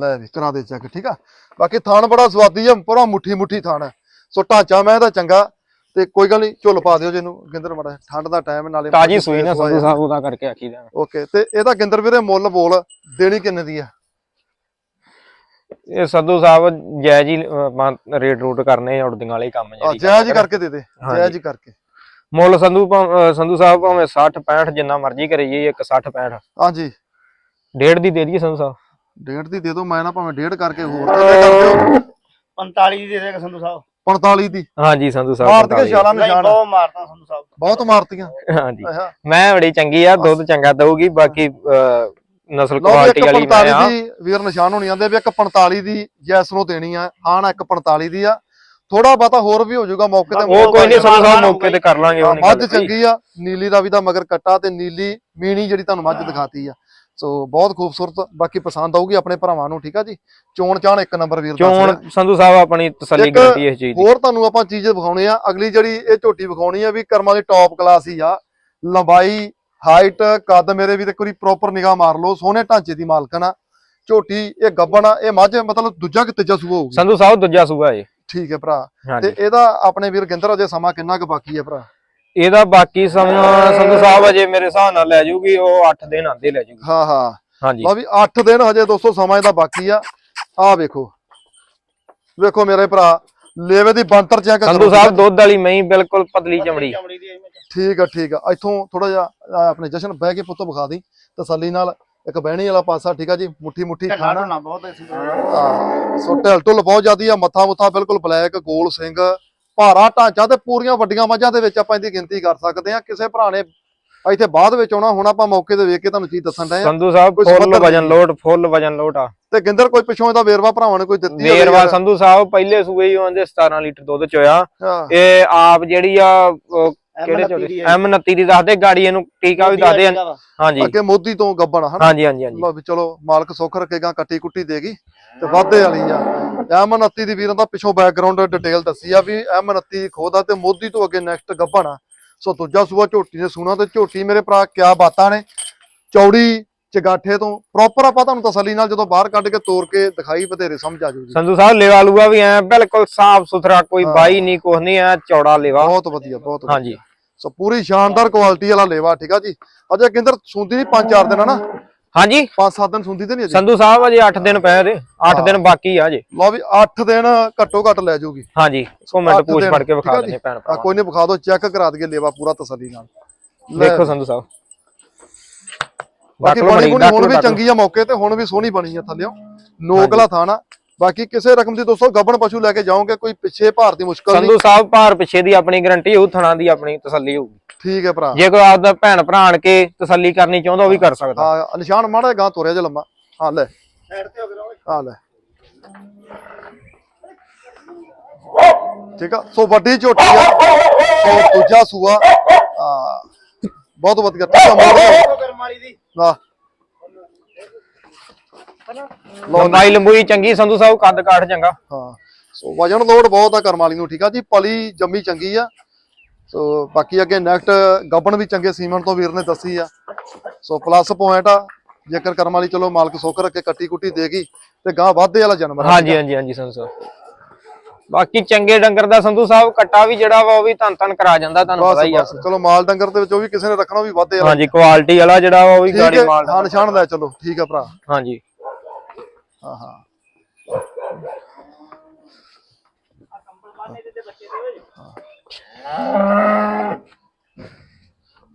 [SPEAKER 1] ਲੈ ਵੀ ਕਰਾ ਦੇ ਚੈੱਕ ਠੀਕ ਆ? ਬਾਕੀ ਥਾਣ ਬੜਾ ਸਵਾਦੀ ਆ ਪੂਰਾ ਮੁੱਠੀ ਮੁੱਠੀ ਥਾਣ ਹੈ ਸੋ ਢਾਂਚਾ ਮੈਂ ਇਹਦਾ ਚੰਗਾ। ਤੇ ਕੋਈ ਗੱਲ ਨਹੀਂ ਝੁੱਲ ਪਾ ਦਿਓ ਜਿਹਨੂੰ ਗਿੰਦਰ ਮੜਾ ਠੰਡ ਦਾ ਟਾਈਮ ਨਾਲੇ
[SPEAKER 2] ਤਾਜੀ ਸੂਈ ਨਾ ਸੰਧੂ ਸਾਹਿਬ ਉਹਦਾ ਕਰਕੇ ਆਖੀ ਦਾ
[SPEAKER 1] ਓਕੇ ਤੇ ਇਹਦਾ ਗਿੰਦਰ ਵੀਰੇ ਮੁੱਲ ਬੋਲ ਦੇਣੀ ਕਿੰਨੇ ਦੀ ਆ?
[SPEAKER 2] ਇਹ ਸੰਧੂ ਸਾਹਿਬ ਜੈ ਜੀ ਰੇਟ ਰੂਟ ਕਰਨੇ ਉੜਦੀਆਂ ਵਾਲੇ ਕੰਮ
[SPEAKER 1] ਆ
[SPEAKER 2] ਜਿਹੜੀ
[SPEAKER 1] ਜਾਇਜ਼ ਹੀ ਕਰਕੇ ਦੇ ਦੇ। ਜਾਇਜ਼ ਹੀ ਕਰਕੇ।
[SPEAKER 2] ਮੁੱਲ ਸੰਧੂ ਸੰਧੂ ਸਾਹਿਬ ਭਾਵੇਂ 60 65 ਜਿੰਨਾ ਮਰਜ਼ੀ ਕਰੀਏ ਇੱਕ 60 65
[SPEAKER 1] ਹਾਂਜੀ।
[SPEAKER 2] ਡੇਢ ਦੀ ਦੇ ਦਈਏ ਸੰਧੂ ਸਾਹਿਬ।
[SPEAKER 1] ਡੇਢ ਦੀ ਦੇ ਦਿਓ ਮੈਂ ਨਾ ਭਾਵੇਂ ਡੇਢ ਕਰਕੇ ਹੋਰ ਤੇ ਕਰ ਦਿਓ।
[SPEAKER 3] 45 ਦੀ ਦੇ ਦੇਗਾ ਸੰਧੂ ਸਾਹਿਬ।
[SPEAKER 1] 45 ਦੀ।
[SPEAKER 2] ਹਾਂਜੀ ਸੰਧੂ ਸਾਹਿਬ
[SPEAKER 1] ਮਾਰ ਕੇ
[SPEAKER 2] 45
[SPEAKER 1] ਛਾਲਾ ਨਿਸ਼ਾਨ।
[SPEAKER 3] ਬਹੁਤ ਮਾਰਦਾ ਸੰਧੂ ਸਾਹਿਬ
[SPEAKER 1] ਬਹੁਤ ਮਾਰਤੀਆਂ
[SPEAKER 2] ਹਾਂਜੀ। ਮੈਂ ਬੜੀ ਚੰਗੀ ਆ ਦੁੱਧ ਚੰਗਾ ਦਊਗੀ ਬਾਕੀ ਨਸਲ ਕੁਆਲਿਟੀ ਵਾਲੀ ਮੈਂ
[SPEAKER 1] 45
[SPEAKER 2] ਆ।
[SPEAKER 1] ਦੀ ਵੀਰ ਨਿਸ਼ਾਨ ਹੋਣੀ ਆਂਦੇ ਵੀ ਇੱਕ 45 ਦੀ ਜੈਸ ਨੂੰ ਦੇਣੀ ਆ। ਹਾਂ ਨਾ ਇੱਕ 45 ਦੀ ਆ। ਥੋੜਾ ਬਾਤਾ ਹੋਰ ਵੀ ਹੋ ਜਾਊਗਾ ਮੌਕੇ ਤੇ
[SPEAKER 2] ਉਹ ਕੋਈ ਨਹੀਂ ਸੰਧੂ ਸਾਹਿਬ ਮੌਕੇ ਤੇ ਕਰ ਲਾਂਗੇ
[SPEAKER 1] ਮੱਝ। ਚੰਗੀ ਆ। ਨੀਲੀ ਦਾ ਵੀ ਤਾਂ ਮਗਰ ਕੱਟਾ ਤੇ ਨੀਲੀ ਮੀਣੀ ਜਿਹੜੀ ਤੁਹਾਨੂੰ ਮੱਝ ਦਿਖਾਤੀ ਆ। ਸੋ ਬਹੁਤ ਖੂਬਸੂਰਤ। ਬਾਕੀ ਪਸੰਦ ਆਊਗੀ ਆਪਣੇ ਭਰਾਵਾਂ ਨੂੰ ਠੀਕ ਆ ਜੀ? ਚੋਣ ਚਾਣ ਇੱਕ ਨੰਬਰ ਵੀਰ।
[SPEAKER 2] ਚੋਣ ਸੰਧੂ ਸਾਹਿਬ ਆਪਣੀ ਤਸੱਲੀ ਗਰੰਟੀ ਇਸ ਚੀਜ਼ ਦੀ।
[SPEAKER 1] ਹੋਰ ਤੁਹਾਨੂੰ ਆਪਾਂ ਚੀਜ਼ ਵਿਖਾਉਣੀ ਆ। ਅਗਲੀ ਜਿਹੜੀ ਇਹ ਝੋਟੀ ਵਿਖਾਉਣੀ ਆ ਵੀ ਕਰਮਾਂ ਦੀ ਟੌਪ ਕਲਾਸ ਹੀ ਆ। ਲੰਬਾਈ ਹਾਈਟ ਕੱਦ ਮੇਰੇ ਵੀ ਤੇ ਵਾਰੀ ਪ੍ਰੋਪਰ ਨਿਗਾਹ ਮਾਰ ਲਓ। ਸੋਹਣੇ ਢਾਂਚੇ ਦੀ ਮਾਲਕਣ ਆ। ਝੋਟੀ ਇਹ ਗੱਬਣ ਆ। ਇਹ ਮੱਝ ਮਤਲਬ ਦੂਜਾ ਕਿ ਤੀਜਾ ਸੂਆ ਹੋਊਗੀ?
[SPEAKER 2] ਸੰਧੂ ਸਾਹਿਬ ਦੂਜਾ ਸੂਆ ਏ
[SPEAKER 1] ਠੀਕ ਹੈ ਭਰਾ। ਤੇ ਇਹਦਾ ਆਪਣੇ ਵੀਰ ਗਿੰਦਰ ਅਜੇ ਸਮਾਂ ਕਿੰਨਾ ਕੁ ਬਾਕੀ ਹੈ ਭਰਾ?
[SPEAKER 2] ਇਹਦਾ ਬਾਕੀ ਸਮਾਂ ਸੰਧੂ ਸਾਹਿਬ ਅਜੇ ਮੇਰੇ ਹਿਸਾਬ ਨਾਲ ਲੈ ਜੂਗੀ ਉਹ 8 ਦਿਨ ਆਂਦੇ ਲੈ ਜੂਗੀ।
[SPEAKER 1] ਹਾਂ ਹਾਂ।
[SPEAKER 2] ਹਾਂਜੀ।
[SPEAKER 1] ਲਓ ਵੀ 8 ਦਿਨ ਹਜੇ ਦੋਸਤੋ ਸਮਾਂ ਇਹਦਾ ਬਾਕੀ ਆ। ਆ ਵੇਖੋ। ਵੇਖੋ ਮੇਰੇ ਭਰਾ ਲੇਵੇ ਦੀ ਬੰਤਰ ਚੈੱਕ
[SPEAKER 2] ਸੰਧੂ ਸਾਹਿਬ ਦੁੱਧ ਵਾਲੀ ਮਹੀਂ ਬਿਲਕੁਲ ਪਤਲੀ ਚਮੜੀ।
[SPEAKER 1] ਠੀਕ ਆ ਠੀਕ ਆ। ਇੱਥੋਂ ਥੋੜਾ ਜਿਹਾ ਆਪਣੇ ਜਸ਼ਨ ਬਹਿ ਕੇ ਪੁੱਤ ਵਿਖਾ ਦੀ। ਤਸੱਲੀ ਨਾਲ ਇੱਕ ਬਹਿਣੀ ਵਾਲਾ ਪਾਸਾ ਠੀਕ ਆ ਜੀ? ਮੁੱਠੀ ਮੁੱਠੀ ਖਾਣਾ।
[SPEAKER 3] ਬਹੁਤ
[SPEAKER 1] ਸੋ ਢਿਲ ਢੁੱਲ ਬਹੁਤ ਜ਼ਿਆਦੀ ਆ। ਮੱਥਾ ਮੁੱਥਾ ਬਿਲਕੁਲ ਬਲੈਕ ਗੋਲ ਸਿੰਘ। ਭਾਰਾ ਢਾਂਚਾ ਤੇ ਪੂਰੀਆਂ ਵੱਡੀਆਂ ਮੱਝਾਂ ਦੇ ਵਿੱਚ ਆਪਾਂ ਇਹਦੀ ਗਿਣਤੀ ਕਰ ਸਕਦੇ ਆ ਕਿਸੇ ਭਰਾ ਨੇ ਇੱਥੇ ਬਾਅਦ ਵਿੱਚ ਆਉਣਾ ਹੁਣ ਆਪਾਂ ਮੌਕੇ ਤੇ ਵੇਖ ਕੇ ਤੁਹਾਨੂੰ ਚੀਜ਼ ਦੱਸਣ ਡਏ ਆ
[SPEAKER 2] ਸੰਧੂ ਸਾਹਿਬ ਫੁੱਲ ਵਜਨ ਲੋਟ ਫੁੱਲ ਵਜਨ ਲੋਟ ਆ।
[SPEAKER 1] ਤੇ ਗਿੰਦਰ ਕੋਈ ਪਿੱਛੋਂ ਇਹਦਾ ਵੇਰਵਾ ਭਰਾਵਾਂ ਨੇ ਕੋਈ ਦਿੱਤੀ
[SPEAKER 2] ਵੇਰਵਾ? ਸੰਧੂ ਸਾਹਿਬ ਪਹਿਲੇ ਸੂਏ ਹੀ ਉਹਦੇ 17 ਲੀਟਰ ਦੁੱਧ ਚੋਇਆ। ਇਹ ਆਪ ਜਿਹੜੀ ਆ ਕਿਹੜੇ
[SPEAKER 3] M29
[SPEAKER 2] ਚੋਲੇ?
[SPEAKER 3] ਦੀ ਹੈ।
[SPEAKER 2] ਐਮ 29 ਦੀ ਦੱਸਦੇ ਗਾੜੀ ਇਹਨੂੰ ਟੀਕਾ ਵੀ ਦੱਸਦੇ। ਹਾਂਜੀ।
[SPEAKER 1] ਅੱਗੇ ਮੋਦੀ ਤੋਂ ਗੱਬਣ ਹਨਾ?
[SPEAKER 2] ਹਾਂਜੀ ਹਾਂਜੀ ਹਾਂਜੀ।
[SPEAKER 1] ਲਓ ਵੀ ਚਲੋ ਮਾਲਕ ਸੁੱਖ ਰੱਖੇਗਾ ਕੱਟੀ ਕੁੱਟੀ ਦੇਗੀ ਤੇ ਵਾਧੇ ਵਾਲੀ ਆ। M29 ਦੀ ਵੀਰਾਂ ਦਾ ਪਿੱਛੋਂ ਬੈਕਗ੍ਰਾਉਂਡ ਡਿਟੇਲ ਦੱਸੀ ਆ ਵੀ M29 ਖੋਦਾ ਤੇ ਮੋਦੀ ਤੋਂ ਅੱਗੇ ਨੈਕਸਟ ਗੱਬਣ ਆ। ਸੋ ਦੂਜਾ ਸੂਆ ਝੋਟੀ ਨੇ ਸੁਣਾ ਤੇ ਝੋਟੀ ਮੇਰੇ ਭਰਾ ਕਿਆ ਬਾਤਾਂ ਨੇ। ਚੌੜੀ ਚਗਾਠੇ ਤੋਂ ਪ੍ਰੋਪਰ ਆਪਾਂ ਤੁਹਾਨੂੰ ਤਸੱਲੀ ਨਾਲ ਜਦੋਂ ਬਾਹਰ ਕੱਢ ਕੇ ਤੋੜ ਕੇ ਦਿਖਾਈ ਵਧੇਰੇ ਸਮਝ ਆ ਜੂਗੀ
[SPEAKER 2] ਸੰਧੂ ਸਾਹਿਬ ਲੇਵਾ ਲੂਆ ਵੀ ਐ ਬਿਲਕੁਲ ਸਾਫ਼ ਸੁਥਰਾ ਕੋਈ। ਬਾਈ ਨਹੀਂ ਕੁਛ ਨਹੀਂ ਐ ਚੌੜਾ ਲੇਵਾ।
[SPEAKER 1] ਬਹੁਤ ਵਧੀਆ ਬਹੁਤ।
[SPEAKER 2] ਹਾਂਜੀ।
[SPEAKER 1] ਸੋ ਪੂਰੀ ਸ਼ਾਨਦਾਰ ਕੁਆਲਿਟੀ ਵਾਲਾ ਲੇਵਾ ਠੀਕ ਆ ਜੀ? ਅਜੇ ਕਿੰਦਰ ਸੁੰਦੀ ਨਹੀਂ 5-4 ਦਿਨ ਹਨਾ
[SPEAKER 2] ਹਾਂਜੀ।
[SPEAKER 1] 5-7 ਦਿਨ ਸੁੰਦੀ ਤੇ ਨਹੀਂ ਅਜੇ?
[SPEAKER 2] ਸੰਧੂ ਸਾਹਿਬ ਅਜੇ 8 ਦਿਨ ਪਏ ਦੇ 8
[SPEAKER 1] ਹਾਂ।
[SPEAKER 2] ਦਿਨ ਬਾਕੀ ਆ ਜੇ।
[SPEAKER 1] ਲਓ ਵੀ 8 ਦਿਨ ਘੱਟੋ ਘੱਟ ਲੈ ਜੂਗੀ
[SPEAKER 2] ਹਾਂਜੀ ਕੋਮੈਂਟ
[SPEAKER 1] ਅੱਠ
[SPEAKER 2] ਪੂਛ ਫੜ ਕੇ ਵਿਖਾ ਦਿੰਦੇ? ਭੈਣ ਭਰਾ
[SPEAKER 1] ਕੋਈ ਨਹੀਂ ਵਿਖਾ ਦਿਓ ਚੈੱਕ ਕਰਾ ਦਈਏ ਲੇਵਾ ਪੂਰਾ ਤਸੱਲੀ ਨਾਲ।
[SPEAKER 2] ਦੇਖੋ ਸੰਧੂ ਸਾਹਿਬ।
[SPEAKER 1] ਬਾਕੀ ਬਣੀ ਹੁਣ ਵੀ। ਚੰਗੀ ਆ ਮੌਕੇ ਤੇ ਹੁਣ ਵੀ ਸੋਹਣੀ ਬਣੀ ਆ ਥੱਲਿਓ। ਨੋਕਲਾ ਥਾਣਾ। ਬਾਕੀ ਕਿਸੇ ਰਕਮ ਦੀ ਦੋਸਤੋ ਗੱਬਣ ਪਸ਼ੂ ਲੈ ਕੇ ਜਾਓਗੇ ਕੋਈ ਪਿੱਛੇ ਭਾਰ ਦੀ ਮੁਸ਼ਕਲ ਨਹੀਂ।
[SPEAKER 2] ਸੰਧੂ ਸਾਹਿਬ ਭਾਰ ਪਿੱਛੇ ਦੀ ਆਪਣੀ ਗਰੰਟੀ ਹੋਊ ਥਣਾ ਦੀ ਆਪਣੀ ਤਸੱਲੀ ਹੋਊਗੀ।
[SPEAKER 1] ਠੀਕ ਹੈ ਭਰਾ।
[SPEAKER 2] ਜੇ ਕੋਈ ਆਪਦਾ ਭੈਣ ਭਰਾ ਆਣ ਕੇ ਤਸੱਲੀ ਕਰਨੀ ਚਾਹੁੰਦਾ ਉਹ ਵੀ ਕਰ ਸਕਦਾ।
[SPEAKER 1] ਹਾਂ ਨਿਸ਼ਾਨ ਮਾੜਾ ਗਾਂ ਤੋਰਿਆ ਜੇ ਲੰਮਾ। ਹਾਂ ਲੈ।
[SPEAKER 3] ਸਾਈਡ ਤੇ ਹੋ ਗਿਆ
[SPEAKER 1] ਲੈ। ਠੀਕ ਆ ਸੋ ਵੱਡੀ ਝੋਟੀ ਆ ਸੋ ਦੂਜਾ ਸੂਆ। ਆ ਬਹੁਤ ਵਧੀਆ। ਟੱਕਾ ਮਾਰ
[SPEAKER 3] ਉਹ ਕਰਮ ਵਾਲੀ ਦੀ
[SPEAKER 1] ਨਾ
[SPEAKER 2] ਲੰਬਾਈ ਲੰਬੂਈ ਚੰਗੀ ਸੰਧੂ ਸਾਹਿਬ ਕੱਦ ਕਾਠ ਚੰਗਾ।
[SPEAKER 1] ਹਾਂ। ਸੋ ਵਜਨ ਲੋਡ ਬਹੁਤ ਆ ਕਰਮ ਵਾਲੀ ਨੂੰ ਠੀਕ ਆ ਜੀ? ਪਲੀ ਜੰਮੀ ਚੰਗੀ ਆ। ਸੋ ਬਾਕੀ ਅੱਗੇ ਨੈਕਸਟ ਗੱਬਣ ਵੀ ਚੰਗੇ ਸੀਮਨ ਤੋਂ ਵੀਰ ਨੇ ਦੱਸੀ ਆ। ਸੋ ਪਲੱਸ ਪੁਆਇੰਟ ਆ। ਜੇਕਰ ਕਰਮ ਵਾਲੀ ਚਲੋ ਮਾਲਕ ਰੱਖ ਕੇ ਕੱਟੀ ਕੁੱਟੀ ਦੇਗੀ ਤੇ ਗਾਂ ਵਾਧੇ ਵਾਲਾ ਜਨਮ।
[SPEAKER 2] ਹਾਂਜੀ ਹਾਂਜੀ ਹਾਂਜੀ ਸੰਧੂ ਸਾਹਿਬ। ਬਾਕੀ ਚੰਗੇ ਡੰਗਰ ਦਾ ਸੰਧੂ ਸਾਹਿਬ ਕੱਟਾ ਵੀ ਜਿਹੜਾ ਵਾ ਉਹ ਵੀ ਧੰਨ ਧੰਨ ਕਰਾ ਜਾਂਦਾ ਤੁਹਾਨੂੰ ਪਤਾ ਹੀ ਆ।
[SPEAKER 1] ਚਲੋ ਮਾਲ ਡੰਗਰ ਦੇ ਵਿੱਚ ਉਹ ਵੀ ਕਿਸੇ ਨੇ ਰੱਖਣਾ ਵੀ ਵਾਧੇ ਵਾਲਾ।
[SPEAKER 2] ਹਾਂਜੀ ਕੁਆਲਿਟੀ ਵਾਲਾ ਜਿਹੜਾ ਵਾ ਉਹ ਵੀ ਗਾੜੀ ਮਾਲ
[SPEAKER 1] ਹਾਂ ਨਿਸ਼ਾਨ ਲੈ ਚਲੋ ਠੀਕ ਆ ਭਰਾ।
[SPEAKER 2] ਹਾਂਜੀ।
[SPEAKER 1] ਹਾਂ ਹਾਂ।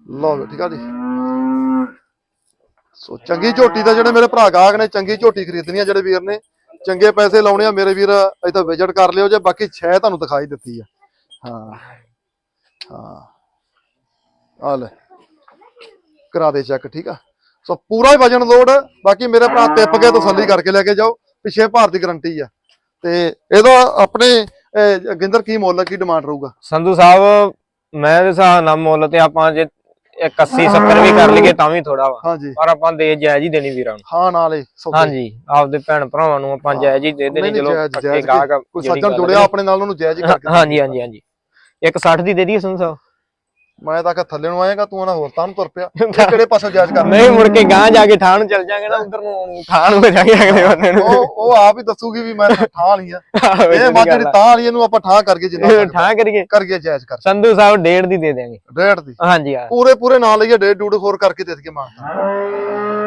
[SPEAKER 1] ਲਓ ਵੀ ਠੀਕ ਆ ਜੀ। ਸੋ ਚੰਗੀ ਝੋਟੀ ਦਾ ਜਿਹੜੇ ਮੇਰੇ ਭਰਾ ਗਾਹਕ ਨੇ, ਚੰਗੀ ਝੋਟੀ ਖਰੀਦਣੀ ਆ ਜਿਹੜੇ ਵੀਰ ਨੇ। ਚੰਗੇ ਪੈਸੇ ਲਾਉਣੇ ਆ, ਮੇਰੇ ਵੀਰ ਇੱਥੇ ਵਿਜ਼ਿਟ ਕਰ ਲਿਓ ਜੇ, ਬਾਕੀ ਛੇ ਤੁਹਾਨੂੰ ਦਿਖਾਈ ਦਿੱਤੀ ਆ। ਹਾਂ ਹਾਂ। ਆ ਲੈ, ਕਰਾ ਦੇ ਚੈੱਕ, ਠੀਕ ਆ। ਸੋ ਪੂਰਾ ਹੀ ਵਜਨ ਲੋਡ ਬਾਕੀ ਮੇਰੇ ਭਰਾ ਟਿੱਪ ਕੇ ਤਸੱਲੀ ਕਰਕੇ ਲੈ ਕੇ ਜਾਓ ਪਿੱਛੇ ਭਾਰ ਦੀ ਗਾਰੰਟੀ ਆ। ਤੇ ਇਹਦਾ ਆਪਣੇ ਗਿੰਦਰ ਕੀ ਮੁੱਲ ਕੀ ਡਿਮਾਂਡ ਰਹੂਗਾ?
[SPEAKER 2] ਸੰਧੂ ਸਾਹਿਬ ਮੈਂ ਦੇ ਹਿਸਾਬ ਨਾਲ ਮੁੱਲ ਤੇ ਆਪਾਂ ਜੇ 81 70 ਵੀ ਕਰ ਲਈਏ ਤਾਂ ਵੀ ਥੋੜਾ ਵਾ। ਪਰ ਆਪਾਂ ਦੇ ਜਾਇਜ਼ ਹੀ ਦੇਣੀ ਵੀਰਾਂ ਨੂੰ।
[SPEAKER 1] ਹਾਂ ਨਾਲੇ।
[SPEAKER 2] ਹਾਂਜੀ ਆਪਦੇ ਭੈਣ ਭਰਾਵਾਂ ਨੂੰ ਆਪਾਂ ਜਾਇਜ਼ ਹੀ ਦੇ ਦੇਣੀ ਚਲੋ ਗਾਹਕ
[SPEAKER 1] ਕੋਈ ਸੱਜਣ ਜੁੜਿਆ। ਆਪਣੇ ਨਾਲ ਉਹਨੂੰ ਜਾਇਜ਼ ਹੀ ਕਰਕੇ
[SPEAKER 2] ਹਾਂਜੀ ਹਾਂਜੀ ਹਾਂਜੀ। ਇੱਕ 60 ਦੀ ਦੇ ਦਈਏ ਸੰਧੂ ਸਾਹਿਬ?
[SPEAKER 1] ਮੈਂ ਤਾਂ ਕਿ ਥੱਲੇ ਨੂੰ ਆਏਗਾ ਤੂੰ ਨਾ ਹੋਰ ਤਾਂ ਨੂੰ ਤੁਰ ਪਿਆ। ਇਹ ਕਿਹੜੇ ਪਾਸੋਂ ਜਾਇਜ਼ ਕਰ
[SPEAKER 2] ਨਹੀਂ ਮੁੜ ਕੇ ਗਾਂ ਜਾ ਕੇ ਠਾਣ ਨੂੰ ਚੱਲ ਜਾਾਂਗੇ ਨਾ ਉਧਰ ਨੂੰ ਠਾਣ ਹੋ ਜਾਾਂਗੇ ਅਗਲੇ ਬੰਦੇ ਨੂੰ।
[SPEAKER 1] ਉਹ ਉਹ ਆਪ ਹੀ ਦੱਸੂਗੀ ਵੀ ਮੈਂ ਤਾਂ ਠਾਂ ਲਈ ਆ। ਇਹ
[SPEAKER 2] ਆ।
[SPEAKER 1] ਤਾਂ ਵਾਲੀ ਇਹਨੂੰ ਆਪਾਂ ਠਾਂ ਕਰਕੇ ਜਿੰਨਾ।
[SPEAKER 2] ਠਾਂ ਕਰੀਏ।
[SPEAKER 1] ਕਰਕੇ ਜਾਇਜ਼ ਕਰ।
[SPEAKER 2] ਸੰਧੂ ਸਾਹਿਬ ਡੇਢ ਦੀ ਦੇ ਦੇਾਂਗੇ
[SPEAKER 1] ਰੇਟ ਦੀ।
[SPEAKER 2] ਹਾਂਜੀ ਆ
[SPEAKER 1] ਪੂਰੇ ਪੂਰੇ ਨਾਲ ਲਈਏ ਡੇਢ ਡੂਡ ਹੋਰ ਕਰਕੇ ਦੇ ਦਈਏ ਮਾਂ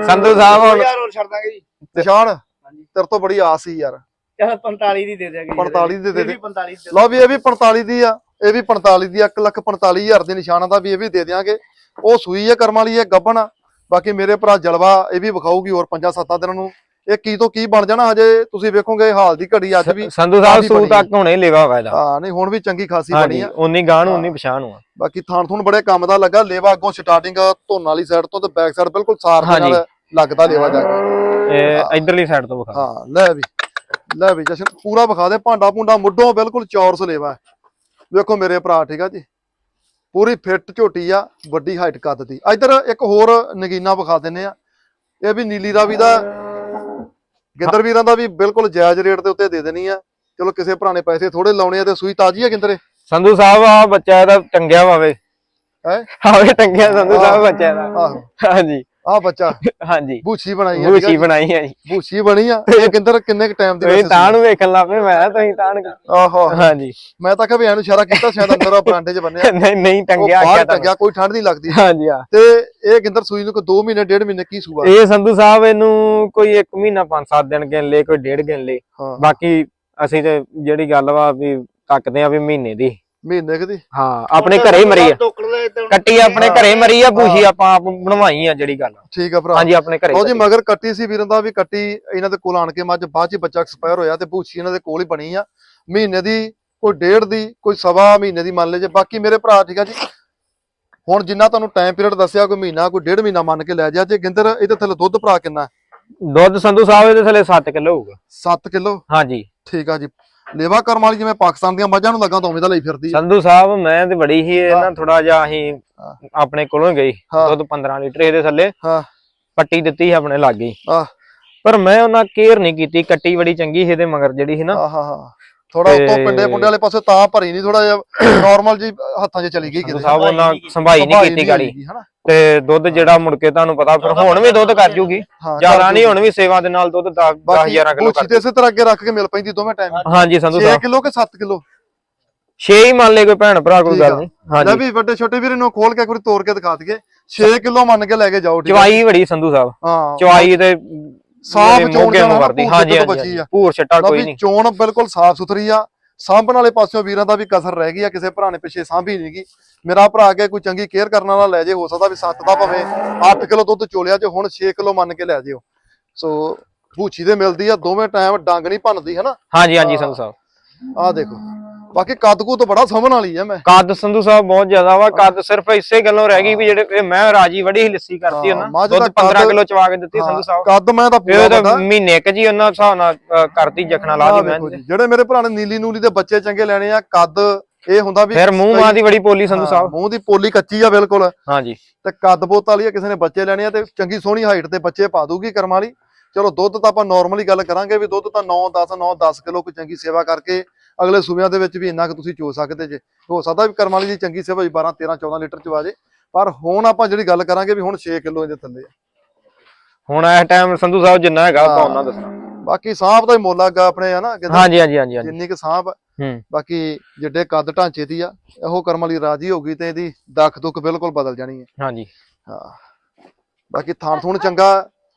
[SPEAKER 2] ਸੰਧੂ ਸਾਹਿਬ ਹੁਣ
[SPEAKER 3] ਯਾਰ ਹੋਰ ਛੱਡ ਦਾਂਗੇ ਜੀ।
[SPEAKER 1] ਨਿਸ਼ਾਨ ਤੇਰੇ ਤੋਂ ਬੜੀ ਆਸ ਸੀ ਯਾਰ।
[SPEAKER 3] ਚਲ 45 ਦੀ ਦੇ ਦਿਆਂਗੇ
[SPEAKER 1] 45 ਦੀ ਦੇ ਦੇ।
[SPEAKER 3] 45 ਦੀ ਦੇ
[SPEAKER 1] ਲਓ ਵੀ ਇਹ ਵੀ 45 ਦੀ ਆ। ਇਹ ਵੀ 45 ਦੀ 1 ਲੱਖ 45 ਹਜ਼ਾਰ ਦੇ ਨਿਸ਼ਾਨਾਂ ਦਾ ਵੀ ਇਹ ਵੀ ਦੇ ਦਿਆਂਗੇ। ਉਹ ਸੂਈ ਹੈ ਕਰਮ ਵਾਲੀ ਹੈ ਗੱਬਣ ਬਾਕੀ ਮੇਰੇ ਭਰਾ ਜਲਵਾ ਇਹ ਵੀ ਵਿਖਾਊਗੀ ਹੋਰ 5-7 ਦਿਨਾਂ ਨੂੰ। ਇਹ ਕੀ ਤੋਂ ਕੀ ਬਣ ਜਾਣਾ ਹਜੇ ਤੁਸੀਂ ਵੇਖੋਗੇ ਹਾਲ ਦੀ ਘੜੀ ਅੱਜ ਵੀ
[SPEAKER 2] ਸੰਧੂ ਸਾਹਿਬ ਸੂ ਤੱਕ ਹੁਣੇ ਲੇਵਾ ਇਹਦਾ।
[SPEAKER 1] ਹਾਂ ਨਹੀਂ ਹੁਣ ਵੀ ਚੰਗੀ ਖਾਸੀ ਬਣੀ ਆ।
[SPEAKER 2] ਉਨੀ ਗਾਂ ਨੂੰ ਉਨੀ ਪਛਾਣ ਨੂੰ ਆ।
[SPEAKER 1] ਬਾਕੀ ਥਾਣ ਥੂਣ ਬੜੇ ਕੰਮ ਦਾ ਲੱਗਾ ਲੇਵਾ ਅੱਗੋਂ ਸਟਾਰਟਿੰਗ ਧੋਨ ਵਾਲੀ ਸਾਈਡ ਤੋਂ ਤੇ ਬੈਕ ਸਾਈਡ ਬਿਲਕੁਲ ਸਾਰ ਦੇ। ਨਾਲ ਲੱਗਦਾ ਲੇਵਾ ਜਾ ਕੇ।
[SPEAKER 2] ਇਹ ਇਧਰਲੀ ਸਾਈਡ ਤੋਂ ਵਿਖਾ।
[SPEAKER 1] ਹਾਂ ਲੈ ਵੀ ਲੈ ਵੀ ਜਸ਼ਨ ਪੂਰਾ ਵਿਖਾ ਦੇ ਭਾਂਡਾ ਭੁੰਡਾ ਮੁੱਢੋਂ ਬਿਲਕੁਲ ਚੌਰਸ ਲੇਵਾ। ਵੇਖੋ ਮੇਰੇ ਭਰਾ ਠੀਕ ਆ ਜੀ। ਪੂਰੀ ਫਿੱਟ ਝੋਟੀ ਆ ਵੱਡੀ ਹਾਈਟ ਕੱਦ ਦੀ। ਇਧਰ ਇੱਕ ਹੋਰ ਨਗੀਨਾ ਵਿਖਾ ਦਿੰਨੇ ਆ। ਇਹ ਵੀ ਨੀਲੀ ਰਾਵੀ ਦਾ ਗਿੰਦਰ ਵੀਰਾਂ ਦਾ ਵੀ ਬਿਲਕੁਲ ਜਾਇਜ਼ ਰੇਟ ਦੇ ਉੱਤੇ ਦੇ ਦੇਣੀ ਆ। ਚਲੋ ਕਿਸੇ ਭਰਾ ਨੇ ਪੈਸੇ ਥੋੜੇ ਲਾਉਣੇ ਆ ਤੇ ਸੂਈ ਤਾਜੀ ਆ ਗਿੰਦਰੇ।
[SPEAKER 2] ਸੰਧੂ ਸਾਹਿਬ ਆ ਬੱਚਾ ਇਹਦਾ ਟੰਗਿਆ ਵਾਵੇ।
[SPEAKER 1] ਹੈ?
[SPEAKER 2] ਆਵੇ ਟੰਗਿਆ ਸੰਧੂ ਸਾਹਿਬ ਬੱਚਾ ਇਹਦਾ।
[SPEAKER 1] ਆਹੋ।
[SPEAKER 2] ਹਾਂਜੀ।
[SPEAKER 1] ਆ ਬੱਚਾ।
[SPEAKER 2] ਹਾਂਜੀ।
[SPEAKER 1] ਬੂਛੀ ਬਣਾਈ ਆ
[SPEAKER 2] ਬੂਛੀ ਬਣਾਈ ਹੈ ਜੀ।
[SPEAKER 1] ਬੂਛੀ ਬਣੀ ਆ। ਇਹ ਗਿੰਦਰ ਕਿੰਨੇ ਕ ਟਾਈਮ ਦੀ
[SPEAKER 2] ਤੁਸੀਂ ਤਾਂ ਨੂੰ ਵੇਖਣ ਲੱਗ ਪਏ ਮੈਂ ਤੁਸੀਂ ਤਾਂ
[SPEAKER 1] ਆਹੋ
[SPEAKER 2] ਹਾਂਜੀ।
[SPEAKER 1] ਮੈਂ ਤਾਂ ਕਿਹਾ ਵੀ ਇਹਨੂੰ ਇਸ਼ਾਰਾ ਕੀਤਾ ਸ਼ਾਇਦ ਅੰਦਰ ਆ ਬਰਾਂਡੇ 'ਚ ਬੰਨਿਆ।
[SPEAKER 2] ਨਹੀਂ ਨਹੀਂ ਟੰਗਿਆ ਤਾਂ
[SPEAKER 1] ਟੰਗਿਆ ਕੋਈ ਠੰਡ ਨਹੀਂ ਲੱਗਦੀ।
[SPEAKER 2] ਹਾਂਜੀ ਆ
[SPEAKER 1] ਤੇ ਇਹ ਗਿੰਦਰ ਸੂਈ ਨੂੰ ਕੋਈ 2 ਮਹੀਨੇ ਡੇਢ ਮਹੀਨੇ ਕੀ ਸੂਆ?
[SPEAKER 2] ਇਹ ਸੰਧੂ ਸਾਹਿਬ ਇਹਨੂੰ ਕੋਈ 1 ਮਹੀਨਾ 5-7 ਦਿਨ ਗਿਣ ਲੇ ਕੋਈ ਡੇਢ ਗਿਣ ਲੇ ਬਾਕੀ ਅਸੀਂ ਤੇ ਜਿਹੜੀ ਗੱਲ ਵਾ ਵੀ ਤੱਕਦੇ ਆ ਵੀ ਮਹੀਨੇ ਦੀ।
[SPEAKER 1] ਮਹੀਨੇ ਦੀ?
[SPEAKER 2] ਹਾਂ ਆਪਣੇ ਘਰੇ ਹੀ ਮਰੀ ਆ। ਕੱਟੀ ਆਪਣੇ ਘਰੇ ਮਰੀ ਆ ਬੂਸ਼ੀ ਆਪਾਂ ਆਪ ਬਣਵਾਈ ਆ ਜਿਹੜੀ ਗੱਲ।
[SPEAKER 1] ਠੀਕ ਆ ਭਰਾ।
[SPEAKER 2] ਹਾਂਜੀ ਆਪਣੇ ਘਰੇ
[SPEAKER 1] ਲਓ ਜੀ। ਮਗਰ ਕੱਟੀ ਸੀ ਵੀਰਾਂ ਦਾ ਵੀ ਕੱਟੀ ਇਹਨਾਂ ਦੇ ਕੋਲ ਆਣ ਕੇ ਮੱਝ ਬਾਅਦ ਚ ਬੱਚਾ ਐਕਸਪਾਇਰ ਹੋਇਆ ਤੇ ਭੂਛੀ ਇਹਨਾਂ ਦੇ ਕੋਲ ਹੀ ਬਣੀ ਆ। ਮਹੀਨੇ ਦੀ ਕੋਈ ਡੇਢ ਦੀ ਕੋਈ ਸਵਾ ਮਹੀਨੇ ਦੀ ਮੰਨ ਲੈ ਜੇ ਬਾਕੀ ਮੇਰੇ ਭਰਾ ਠੀਕ ਆ ਜੀ ਹੁਣ ਜਿੰਨਾ ਤੁਹਾਨੂੰ ਟਾਈਮ ਪੀਰੀਅਡ ਦੱਸਿਆ ਕੋਈ ਮਹੀਨਾ ਕੋਈ ਡੇਢ ਮਹੀਨਾ ਮੰਨ ਕੇ ਲੈ ਜਾ। ਜੇ ਗਿੰਦਰ ਇਹਦੇ ਥੱਲੇ ਦੁੱਧ ਭਰਾ ਕਿੰਨਾ?
[SPEAKER 2] ਦੁੱਧ ਸੰਧੂ ਸਾਹਿਬ ਇਹਦੇ ਥੱਲੇ 7 ਕਿਲੋ ਹੋਊਗਾ।
[SPEAKER 1] 7 ਕਿਲੋ?
[SPEAKER 2] ਹਾਂਜੀ।
[SPEAKER 1] ਠੀਕ ਆ ਜੀ। ਲੇਵਾ ਕਰਮ ਵਾਲੀ ਜਿਵੇਂ ਪਾਕਿਸਤਾਨ ਦੀਆਂ ਮੱਝਾਂ ਨੂੰ ਲੱਗਾ ਤਾਂ ਉਵੇਂ ਦਾ ਲਈ ਫਿਰਦੀ ਆ
[SPEAKER 2] ਸੰਧੂ ਸਾਹਿਬ ਮੈਂ ਤੇ ਬੜੀ ਹੀ ਇਹ ਨਾ। ਥੋੜਾ ਜਿਹਾ ਅਸੀਂ। ਆਪਣੇ ਕੋਲੋਂ ਗਈ
[SPEAKER 1] ਹਾਂ।
[SPEAKER 2] ਦੁੱਧ 15 ਲੀਟਰ ਇਹਦੇ ਥੱਲੇ
[SPEAKER 1] ਹਾਂ
[SPEAKER 2] ਪੱਟੀ ਦਿੱਤੀ ਸੀ ਆਪਣੇ ਲਾਗੇ ਹੀ।
[SPEAKER 1] ਆਹ
[SPEAKER 2] ਪਰ ਮੈਂ ਉਹਨਾਂ ਕੇਅਰ ਨਹੀਂ ਕੀਤੀ ਕੱਟੀ ਬੜੀ ਚੰਗੀ ਸੀ ਇਹਦੇ ਮਗਰ ਜਿਹੜੀ ਸੀ ਨਾ
[SPEAKER 1] ਹਾਂ ਹਾਂ ਹਾਂ ਥੋੜਾ ਉਤੋਂ ਪਿੰਡੇ ਪੁੰਡੇ ਵਾਲੇ ਪਾਸੇ ਤਾਂ ਭਰੀ ਨਹੀਂ ਥੋੜਾ ਜਿਹਾ ਨਾਰਮਲ ਜੀ ਹੱਥਾਂ 'ਚ ਚਲੀ ਗਈ ਕਿਤੇ।
[SPEAKER 2] ਸਾਹਿਬ ਉਹਨਾਂ ਸੰਭਾਈ ਨਹੀਂ ਕੀਤੀ ਗਾੜੀ। ਤੇ ਦੁੱਧ ਜਿਹੜਾ ਮੁੜ ਕੇ ਤੁਹਾਨੂੰ ਪਤਾ ਫਿਰ ਹੁਣ ਵੀ ਦੁੱਧ ਕਰ ਜੂਗੀ। ਜ਼ਿਆਦਾ ਨਹੀਂ ਹੁਣ ਵੀ ਸੇਵਾ ਦੇ ਨਾਲ ਦੁੱਧ 10
[SPEAKER 1] ਬਾਕੀ
[SPEAKER 2] 10000 ਕਿਲੋ ਕਰ
[SPEAKER 1] ਤੇ ਇਸੇ ਤਰ੍ਹਾਂ ਅੱਗੇ ਰੱਖ ਕੇ ਮਿਲ ਪੈਂਦੀ ਦੋਵੇਂ ਟਾਈਮ
[SPEAKER 2] ਹਾਂਜੀ ਸੰਧੂ
[SPEAKER 1] 6
[SPEAKER 2] ਸਾਹਿਬ।
[SPEAKER 1] ਕਿਲੋ ਕਿ 7 ਕਿਲੋ?
[SPEAKER 2] 6 ਹੀ ਮੰਨ ਲੈ ਕੋਈ ਭੈਣ ਭਰਾ ਕੋਈ ਗੱਲ। ਨਹੀਂ।
[SPEAKER 1] ਲੈ
[SPEAKER 2] ਹਾਂਜੀ
[SPEAKER 1] ਵੀ ਵੱਡੇ ਛੋਟੇ ਵੀਰ ਨੂੰ ਖੋਲ ਕੇ ਵਾਰੀ ਤੋੜ ਕੇ ਦਿਖਾ ਦਈਏ। 6 ਕਿਲੋ ਮੰਨ ਕੇ ਲੈ ਕੇ ਜਾਓ ਠੀਕ
[SPEAKER 2] ਚਵਾਈ ਬੜੀ ਸੰਧੂ ਸਾਹਿਬ।
[SPEAKER 1] ਹਾਂ।
[SPEAKER 2] ਚਵਾਈ ਤੇ
[SPEAKER 1] ਸਾਫ਼ ਚੋਣ ਜਾਣਾ
[SPEAKER 2] ਵਰਦੀ। ਹਾਂਜੀ ਹਾਂਜੀ
[SPEAKER 1] ਆ।
[SPEAKER 2] ਭੂਰ ਛੱਟਾ ਕੋਈ ਨਹੀਂ।
[SPEAKER 1] ਚੋਣ ਬਿਲਕੁਲ ਸਾਫ਼ ਸੁਥਰੀ ਆ। ਸਾਂਭਣ ਵਾਲੇ ਪਾਸਿਓਂ ਵੀਰਾਂ ਦਾ ਵੀ ਕਸਰ ਰਹਿ ਗਈ ਆ ਕਿਸੇ ਭਰਾ ਨੇ ਪਿੱਛੇ ਸਾਂਭੀ ਨਹੀਂ ਗੀ ਮੇਰਾ ਭਰਾ ਕੇ ਕੋਈ ਚੰਗੀ ਕੇਅਰ ਕਰਨ ਵਾਲਾ ਲੈ ਜੇ ਹੋ ਸਕਦਾ ਵੀ 7 ਦਾ ਭਾਵੇਂ 8 ਕਿਲੋ ਦੁੱਧ ਚੋਲਿਆ ਜੇ ਹੁਣ 6 ਕਿਲੋ ਮੰਨ ਕੇ ਲੈ ਜਿਓ। ਸੋ ਭੂਚੀ ਦੇ ਮਿਲਦੀ ਆ ਦੋਵੇਂ ਟਾਈਮ ਡੰਗ ਨਹੀਂ ਭੰਨਦੀ ਹਨਾ?
[SPEAKER 2] ਹਾਂਜੀ ਹਾਂਜੀ ਸੰਧੂ ਸਾਹਿਬ।
[SPEAKER 1] ਆਹ ਦੇਖੋ। ਬਾਕੀ ਕੱਦ ਕੂ ਤਾਂ ਬੜਾ ਸਮਝਣ ਵਾਲੀ ਆ ਮੈਂ।
[SPEAKER 2] ਕੱਦ ਸੰਧੂ ਸਾਹਿਬ ਬਹੁਤ ਜ਼ਿਆਦਾ ਵਾ ਕੱਦ ਸਿਰਫ ਇਸੇ ਗੱਲੋਂ ਰਹਿ ਗਈ ਵੀ ਜਿਹੜੇ ਮੈਂ ਰਾਜੀ ਵੜੀ ਹੀ ਲੱਸੀ ਕਰਤੀ
[SPEAKER 1] ਹਾਂ,
[SPEAKER 2] ਉਹਨਾਂ ਦੁੱਧ
[SPEAKER 1] ਦਾ
[SPEAKER 2] 15
[SPEAKER 1] ਕੱਦ-
[SPEAKER 2] ਕਿਲੋ ਚਵਾ ਕੇ ਦਿੱਤੀ ਸੰਧੂ ਸਾਹਿਬ।
[SPEAKER 1] ਕੱਦ ਮੈਂ ਤਾਂ ਪੂਰਾ
[SPEAKER 2] ਇਹ ਤਾਂ
[SPEAKER 1] ਵੱਡਾ
[SPEAKER 2] ਮਹੀਨੇ ਕ ਜੀ ਉਹਨਾਂ ਹਿਸਾਬ ਨਾਲ ਕਰਤੀ ਜਖਣਾ ਲਾ ਦੀ ਮੈਂ।
[SPEAKER 1] ਜਿਹੜੇ ਮੇਰੇ ਭਰਾ ਨੇ ਨੀਲੀ ਨੂਲੀ ਦੇ ਬੱਚੇ ਚੰਗੇ ਲੈਣੇ ਆ ਕੱਦ ਇਹ ਹੁੰਦਾ ਵੀ
[SPEAKER 2] ਫਿਰ ਮੂੰਹ ਮਾਂ ਦੀ ਬੜੀ ਪੋਲੀ ਸੰਧੂ ਸਾਹਿਬ।
[SPEAKER 1] ਮੂੰਹ ਦੀ ਪੋਲੀ ਕੱਚੀ ਆ ਬਿਲਕੁਲ।
[SPEAKER 2] ਹਾਂਜੀ
[SPEAKER 1] ਤੇ ਕੱਦ ਬੋਤ ਵਾਲੀ ਆ ਕਿਸੇ ਨੇ ਬੱਚੇ ਲੈਣੇ ਆ ਤੇ ਚੰਗੀ ਸੋਹਣੀ ਹਾਈਟ ਤੇ ਬੱਚੇ ਪਾ ਦੂਗੀ ਕਰਮ ਵਾਲੀ। ਚਲੋ ਦੁੱਧ ਤਾਂ ਆਪਾਂ ਨਾਰਮਲੀ ਗੱਲ ਕਰਾਂਗੇ ਵੀ ਦੁੱਧ ਤਾਂ 9 10 9 10 ਕਿਲੋ ਕੋਈ ਚੰਗੀ ਸੇਵਾ ਕਰਕੇ ਅਗਲੇ ਸੂਬਿਆਂ ਦੇ ਵਿੱਚ ਵੀ ਇੰਨਾ ਕੁ ਤੁਸੀਂ ਚੋ ਸਕਦੇ ਜੇ। ਹੋ ਸਕਦਾ ਵੀ ਕਰਮ ਵਾਲੀ ਦੀ ਚੰਗੀ ਸੇਵਾ ਵੀ 12 13 14 ਲੀਟਰ ਚ ਵਾਜੇ। ਪਰ ਹੁਣ ਆਪਾਂ ਜਿਹੜੀ ਗੱਲ ਕਰਾਂਗੇ ਵੀ ਹੁਣ 6 ਕਿਲੋ ਇਹਦੇ ਥੱਲੇ ਆ।
[SPEAKER 2] ਹੁਣ ਇਸ ਟਾਈਮ ਸੰਧੂ ਸਾਹਿਬ ਜਿੰਨਾ ਹੈਗਾ ਆਪਾਂ
[SPEAKER 1] ਹਾਂ।
[SPEAKER 2] ਉਹਨਾਂ ਦੱਸਣਾ।
[SPEAKER 1] ਬਾਕੀ ਸਾਂਭ ਦਾ ਹੀ ਮੁੱਲ ਆਗਾ ਆਪਣੇ ਹਨਾ
[SPEAKER 2] ਹਾਂਜੀ ਹਾਂਜੀ ਹਾਂਜੀ
[SPEAKER 1] ਜਿੰਨੀ ਕੁ।
[SPEAKER 2] ਹੂੰ।
[SPEAKER 1] ਬਾਕੀ ਜਿੱਡੇ ਕੱਦ ਢਾਂਚੇ ਦੀ ਆ ਇਹੋ ਕਰਮ ਵਾਲੀ ਰਾਜੀ ਹੋਗੀ ਤੇ ਇਹਦੀ ਦੱਖ ਦੁੱਖ ਬਿਲਕੁਲ ਬਦਲ ਜਾਣੀ ਹੈ
[SPEAKER 2] ਹਾਂਜੀ।
[SPEAKER 1] ਹਾਂ। ਬਾਕੀ ਥਾਣ ਥੂਣ ਚੰਗਾ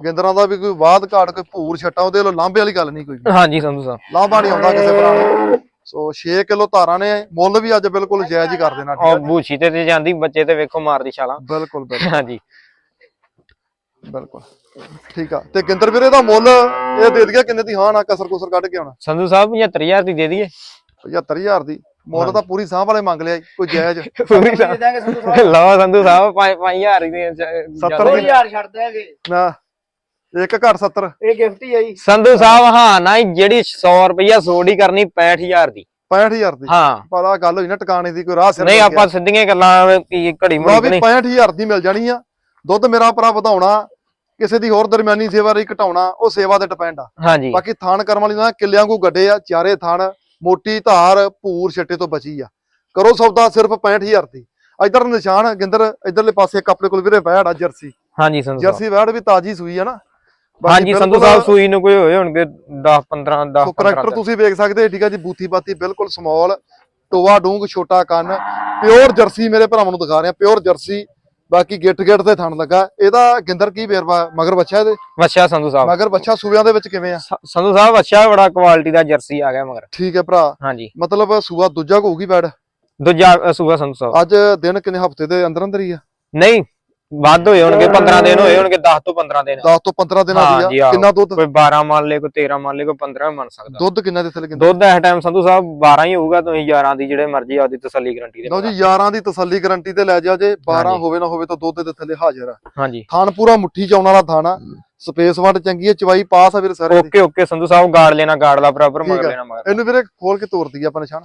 [SPEAKER 1] ਗਿੰਦਰਾਂ ਦਾ ਵੀ ਕੋਈ ਬਾਦ ਘਾਟ ਕੋਈ ਭੂਰ ਛੱਟਾ ਉਹਦੇ ਵੱਲੋਂ ਲਾਂਭੇ ਵਾਲੀ ਗੱਲ ਨਹੀਂ ਕੋਈ।
[SPEAKER 2] ਹਾਂਜੀ ਸੰਧੂ ਸਾਹਿਬ।
[SPEAKER 1] ਲਾਂਭਾ ਨਹੀਂ ਆਉਂਦਾ ਕਿਸੇ ਨੂੰ। ਸੋ 6 ਕਿਲੋ ਧਾਰਾਂ ਨੇ ਮੁੱਲ ਵੀ ਅੱਜ ਬਿਲਕੁਲ ਜਾਇਜ਼ ਹੀ ਕਰ ਦੇਣਾ ਠੀਕ
[SPEAKER 2] ਉਹ
[SPEAKER 1] ਆ ਜੀ?
[SPEAKER 2] ਬੂਛੀ ਤੇ ਤੇ ਜਾਂਦੀ ਬੱਚੇ ਤੇ ਵੇਖੋ ਮਾਰਦੀ ਛਾਲਾਂ।
[SPEAKER 1] ਬਿਲਕੁਲ ਬਿਲਕੁਲ।
[SPEAKER 2] ਹਾਂਜੀ।
[SPEAKER 1] ਬਿਲਕੁਲ। ਠੀਕ ਆ। ਤੇ ਗਿੰਦਰ ਵੀਰੇ ਦਾ ਮੁੱਲ ਇਹ ਦੇ ਦਈਏ ਕਿੰਨੇ ਦੀ? ਹਾਂ ਨਾ ਕਸਰ ਕੁਸਰ ਕੱਢ ਕੇ ਆਉਣਾ।
[SPEAKER 2] ਸੰਧੂ ਸਾਹਿਬ 75000 ਦੀ ਦੇ ਦਈਏ।
[SPEAKER 1] 75000 ਦੀ। ਮੁੱਲ ਤਾਂ ਪੂਰੀ ਸਾਹ ਵਾਲੇ ਮੰਗ ਲਿਆ ਕੋਈ ਜਾਇਜ਼।
[SPEAKER 2] ਪੂਰੀ
[SPEAKER 3] ਦੇ ਦਾਂਗੇ ਸੰਧੂ ਸਾਹਿਬ।
[SPEAKER 2] ਲਓ ਸੰਧੂ ਸਾਹਿਬ 5000 ਦੀ
[SPEAKER 1] ਸੱਤਰ
[SPEAKER 3] ਦੋ
[SPEAKER 1] ਦੀ।
[SPEAKER 3] ਹਜ਼ਾਰ ਛੱਡ ਦਿਆਂਗੇ।
[SPEAKER 1] ਨਾ। ਇੱਕ ਘੱਟ 70
[SPEAKER 3] ਇਹ ਗਿਫਟ ਹੀ ਆ ਜੀ।
[SPEAKER 2] ਸੰਧੂ ਸਾਹਿਬ ਹਾਂ ਨਾ ਜਿਹੜੀ 100 ਰੁਪਇਆ ਸੋੜੀ ਕਰਨੀ 65000 ਦੀ।
[SPEAKER 1] 65000 ਦੀ?
[SPEAKER 2] ਹਾਂ।
[SPEAKER 1] ਪਰ ਗੱਲ ਹੋਈ ਨਾ ਟਿਕਾਣੇ ਦੀ ਕੋਈ ਰਾਹ ਸਿਰ
[SPEAKER 2] ਨਹੀਂ। ਆਪਾਂ ਸਿੱਧੀਆਂ ਗੱਲਾਂ ਕੀ ਘੜੀ ਮੁੜੀ
[SPEAKER 1] ਵੀ
[SPEAKER 2] ਨਹੀਂ।
[SPEAKER 1] 65000 ਦੀ ਮਿਲ ਜਾਣੀ ਆ। ਦੁੱਧ ਮੇਰਾ ਭਰਾ ਵਧਾਉਣਾ ਕਿਸੇ ਦੀ ਹੋਰ ਦਰਮਿਆਨੀ ਸੇਵਾ ਲਈ ਘਟਾਉਣਾ ਉਹ ਸੇਵਾ ਤੇ ਡਿਪੈਂਡ ਆ।
[SPEAKER 2] ਹਾਂਜੀ
[SPEAKER 1] ਬਾਕੀ ਥਾਣ ਕਰਮ ਵਾਲੀ ਦਾ ਕਿੱਲਿਆਂ ਕੋ ਗੱਡੇ ਆ ਚਾਰੇ ਥਾਣ ਮੋਟੀ ਧਾਰ ਭੂਰ ਛੱਟੇ ਤੋਂ ਬਚੀ ਆ। ਕਰੋ ਸੌਦਾ ਸਿਰਫ 65000 ਦੀ। ਇਧਰ ਨਿਸ਼ਾਨ ਗਿੰਦਰ ਇਧਰਲੇ ਪਾਸੇ ਇੱਕ ਆਪਣੇ ਕੋਲ ਵੀਰੇ ਵੈੜ ਆ ਜਰਸੀ।
[SPEAKER 2] ਹਾਂਜੀ ਸੰਧੂ
[SPEAKER 1] ਜਰਸੀ ਵੈੜ ਵੀ ਤਾਜੀ ਸੂਈ ਆ ਨਾ।
[SPEAKER 2] ਹਾਂਜੀ ਸੰਧੂ ਸਾਹਿਬ ਸੂਈ ਨੂੰ ਕੋਈ ਹੋਏ ਹੋਣਗੇ 10 15 10
[SPEAKER 1] ਸੋ ਕਰੈਕਟਰ ਤੁਸੀਂ ਵੇਖ ਸਕਦੇ ਠੀਕ ਆ ਜੀ ਬੂਥੀ ਬਾਤੀ ਬਿਲਕੁਲ ਸਮਾਲ ਟੋਆ ਡੂੰਗ ਛੋਟਾ ਕੰਨ ਪਿਓਰ ਜਰਸੀ ਮੇਰੇ ਭਰਾਵਾਂ ਨੂੰ ਦਿਖਾ ਰਿਹਾ ਪਿਓਰ ਜਰਸੀ ਬਾਕੀ ਗਿੱਟ ਗਿੱਟ ਤੇ ਥਣ ਲੱਗਾ। ਇਹਦਾ ਗਿੰਦਰ ਕੀ ਵੇਰਵਾ ਮਗਰ ਬੱਚਾ ਇਹਦੇ?
[SPEAKER 2] ਵੱਛਾ ਸੰਧੂ ਸਾਹਿਬ।
[SPEAKER 1] ਮਗਰ ਬੱਚਾ ਸੂਬਿਆਂ ਦੇ ਵਿੱਚ ਕਿਵੇਂ ਆ?
[SPEAKER 2] ਸੰਧੂ ਸਾਹਿਬ ਅੱਛਾ ਬੜਾ ਕੁਆਲਿਟੀ ਦਾ ਜਰਸੀ ਆ ਗਿਆ ਮਗਰ।
[SPEAKER 1] ਠੀਕ ਹੈ ਭਰਾ।
[SPEAKER 2] ਹਾਂਜੀ।
[SPEAKER 1] ਮਤਲਬ ਸੂਆ ਦੂਜਾ ਹੋਊਗੀ ਬੈਡ?
[SPEAKER 2] ਦੂਜਾ ਸੂਆ ਸੰਧੂ ਸਾਹਿਬ।
[SPEAKER 1] ਅੱਜ ਦਿਨ ਕਿੰਨੇ ਹਫ਼ਤੇ ਦੇ ਅੰਦਰ ਅੰਦਰ ਹੀ ਆ?
[SPEAKER 2] ਨਹੀਂ ਵੱਧ ਹੋਏ ਹੋਣਗੇ 15 ਦਿਨ ਹੋਏ ਹੋਣਗੇ 10 ਤੋਂ 15 ਦਿਨ।
[SPEAKER 1] 10 ਤੋਂ 15 ਦਿਨਾਂ ਦੀ ਆ। ਕਿੰਨਾ ਦੁੱਧ?
[SPEAKER 2] ਕੋਈ 12 ਮੰਨ ਲੇ ਕੋਈ 13 ਮੰਨ ਲੇ ਕੋਈ 15 ਮੰਨ ਸਕਦਾ।
[SPEAKER 1] ਦੁੱਧ ਕਿੰਨਾ ਦੇ ਥੱਲੇ ਕਿੰਨਾ?
[SPEAKER 2] ਦੁੱਧ ਇਸ ਟਾਈਮ ਸੰਧੂ ਸਾਹਿਬ 12 ਹੀ ਹੋਊਗਾ ਤੁਸੀਂ 11 ਦੀ ਜਿਹੜੇ ਮਰਜ਼ੀ ਆਪਦੀ ਤਸੱਲੀ ਗਰੰਟੀ ਦੇ
[SPEAKER 1] ਲਓ ਜੀ 11 ਦੀ ਤਸੱਲੀ ਗਾਰੰਟੀ ਤੇ ਲੈ ਜਾ ਜੇ 12
[SPEAKER 2] ਹਾਂਜੀ।
[SPEAKER 1] ਹੋਵੇ ਨਾ ਹੋਵੇ ਤਾਂ ਦੁੱਧ ਦੇ ਥੱਲੇ ਹਾਜ਼ਰ ਆ।
[SPEAKER 2] ਹਾਂਜੀ।
[SPEAKER 1] ਪੂਰਾ ਮੁੱਠੀ ਚ ਆਉਣ ਵਾਲਾ ਥਾਣ ਆ। ਸਪੇਸ ਵੰਡ ਚੰਗੀ ਹੈ ਚਵਾਈ ਪਾਸ ਆ ਵੀਰ ਸਾਰੇ।
[SPEAKER 2] ਓਕੇ ਓਕੇ ਸੰਧੂ ਸਾਹਿਬ ਗਾੜ ਲੈਣਾ ਗਾੜ ਦਾ ਬਰਾਬਰ ਮਗਰ। ਲੈਣਾ ਮਗਰ
[SPEAKER 1] ਇਹਨੂੰ ਵੀਰੇ ਖੋਲ ਕੇ ਤੋਰਦੀ ਆ ਆਪਾਂ ਨਿਸ਼ਾਨ।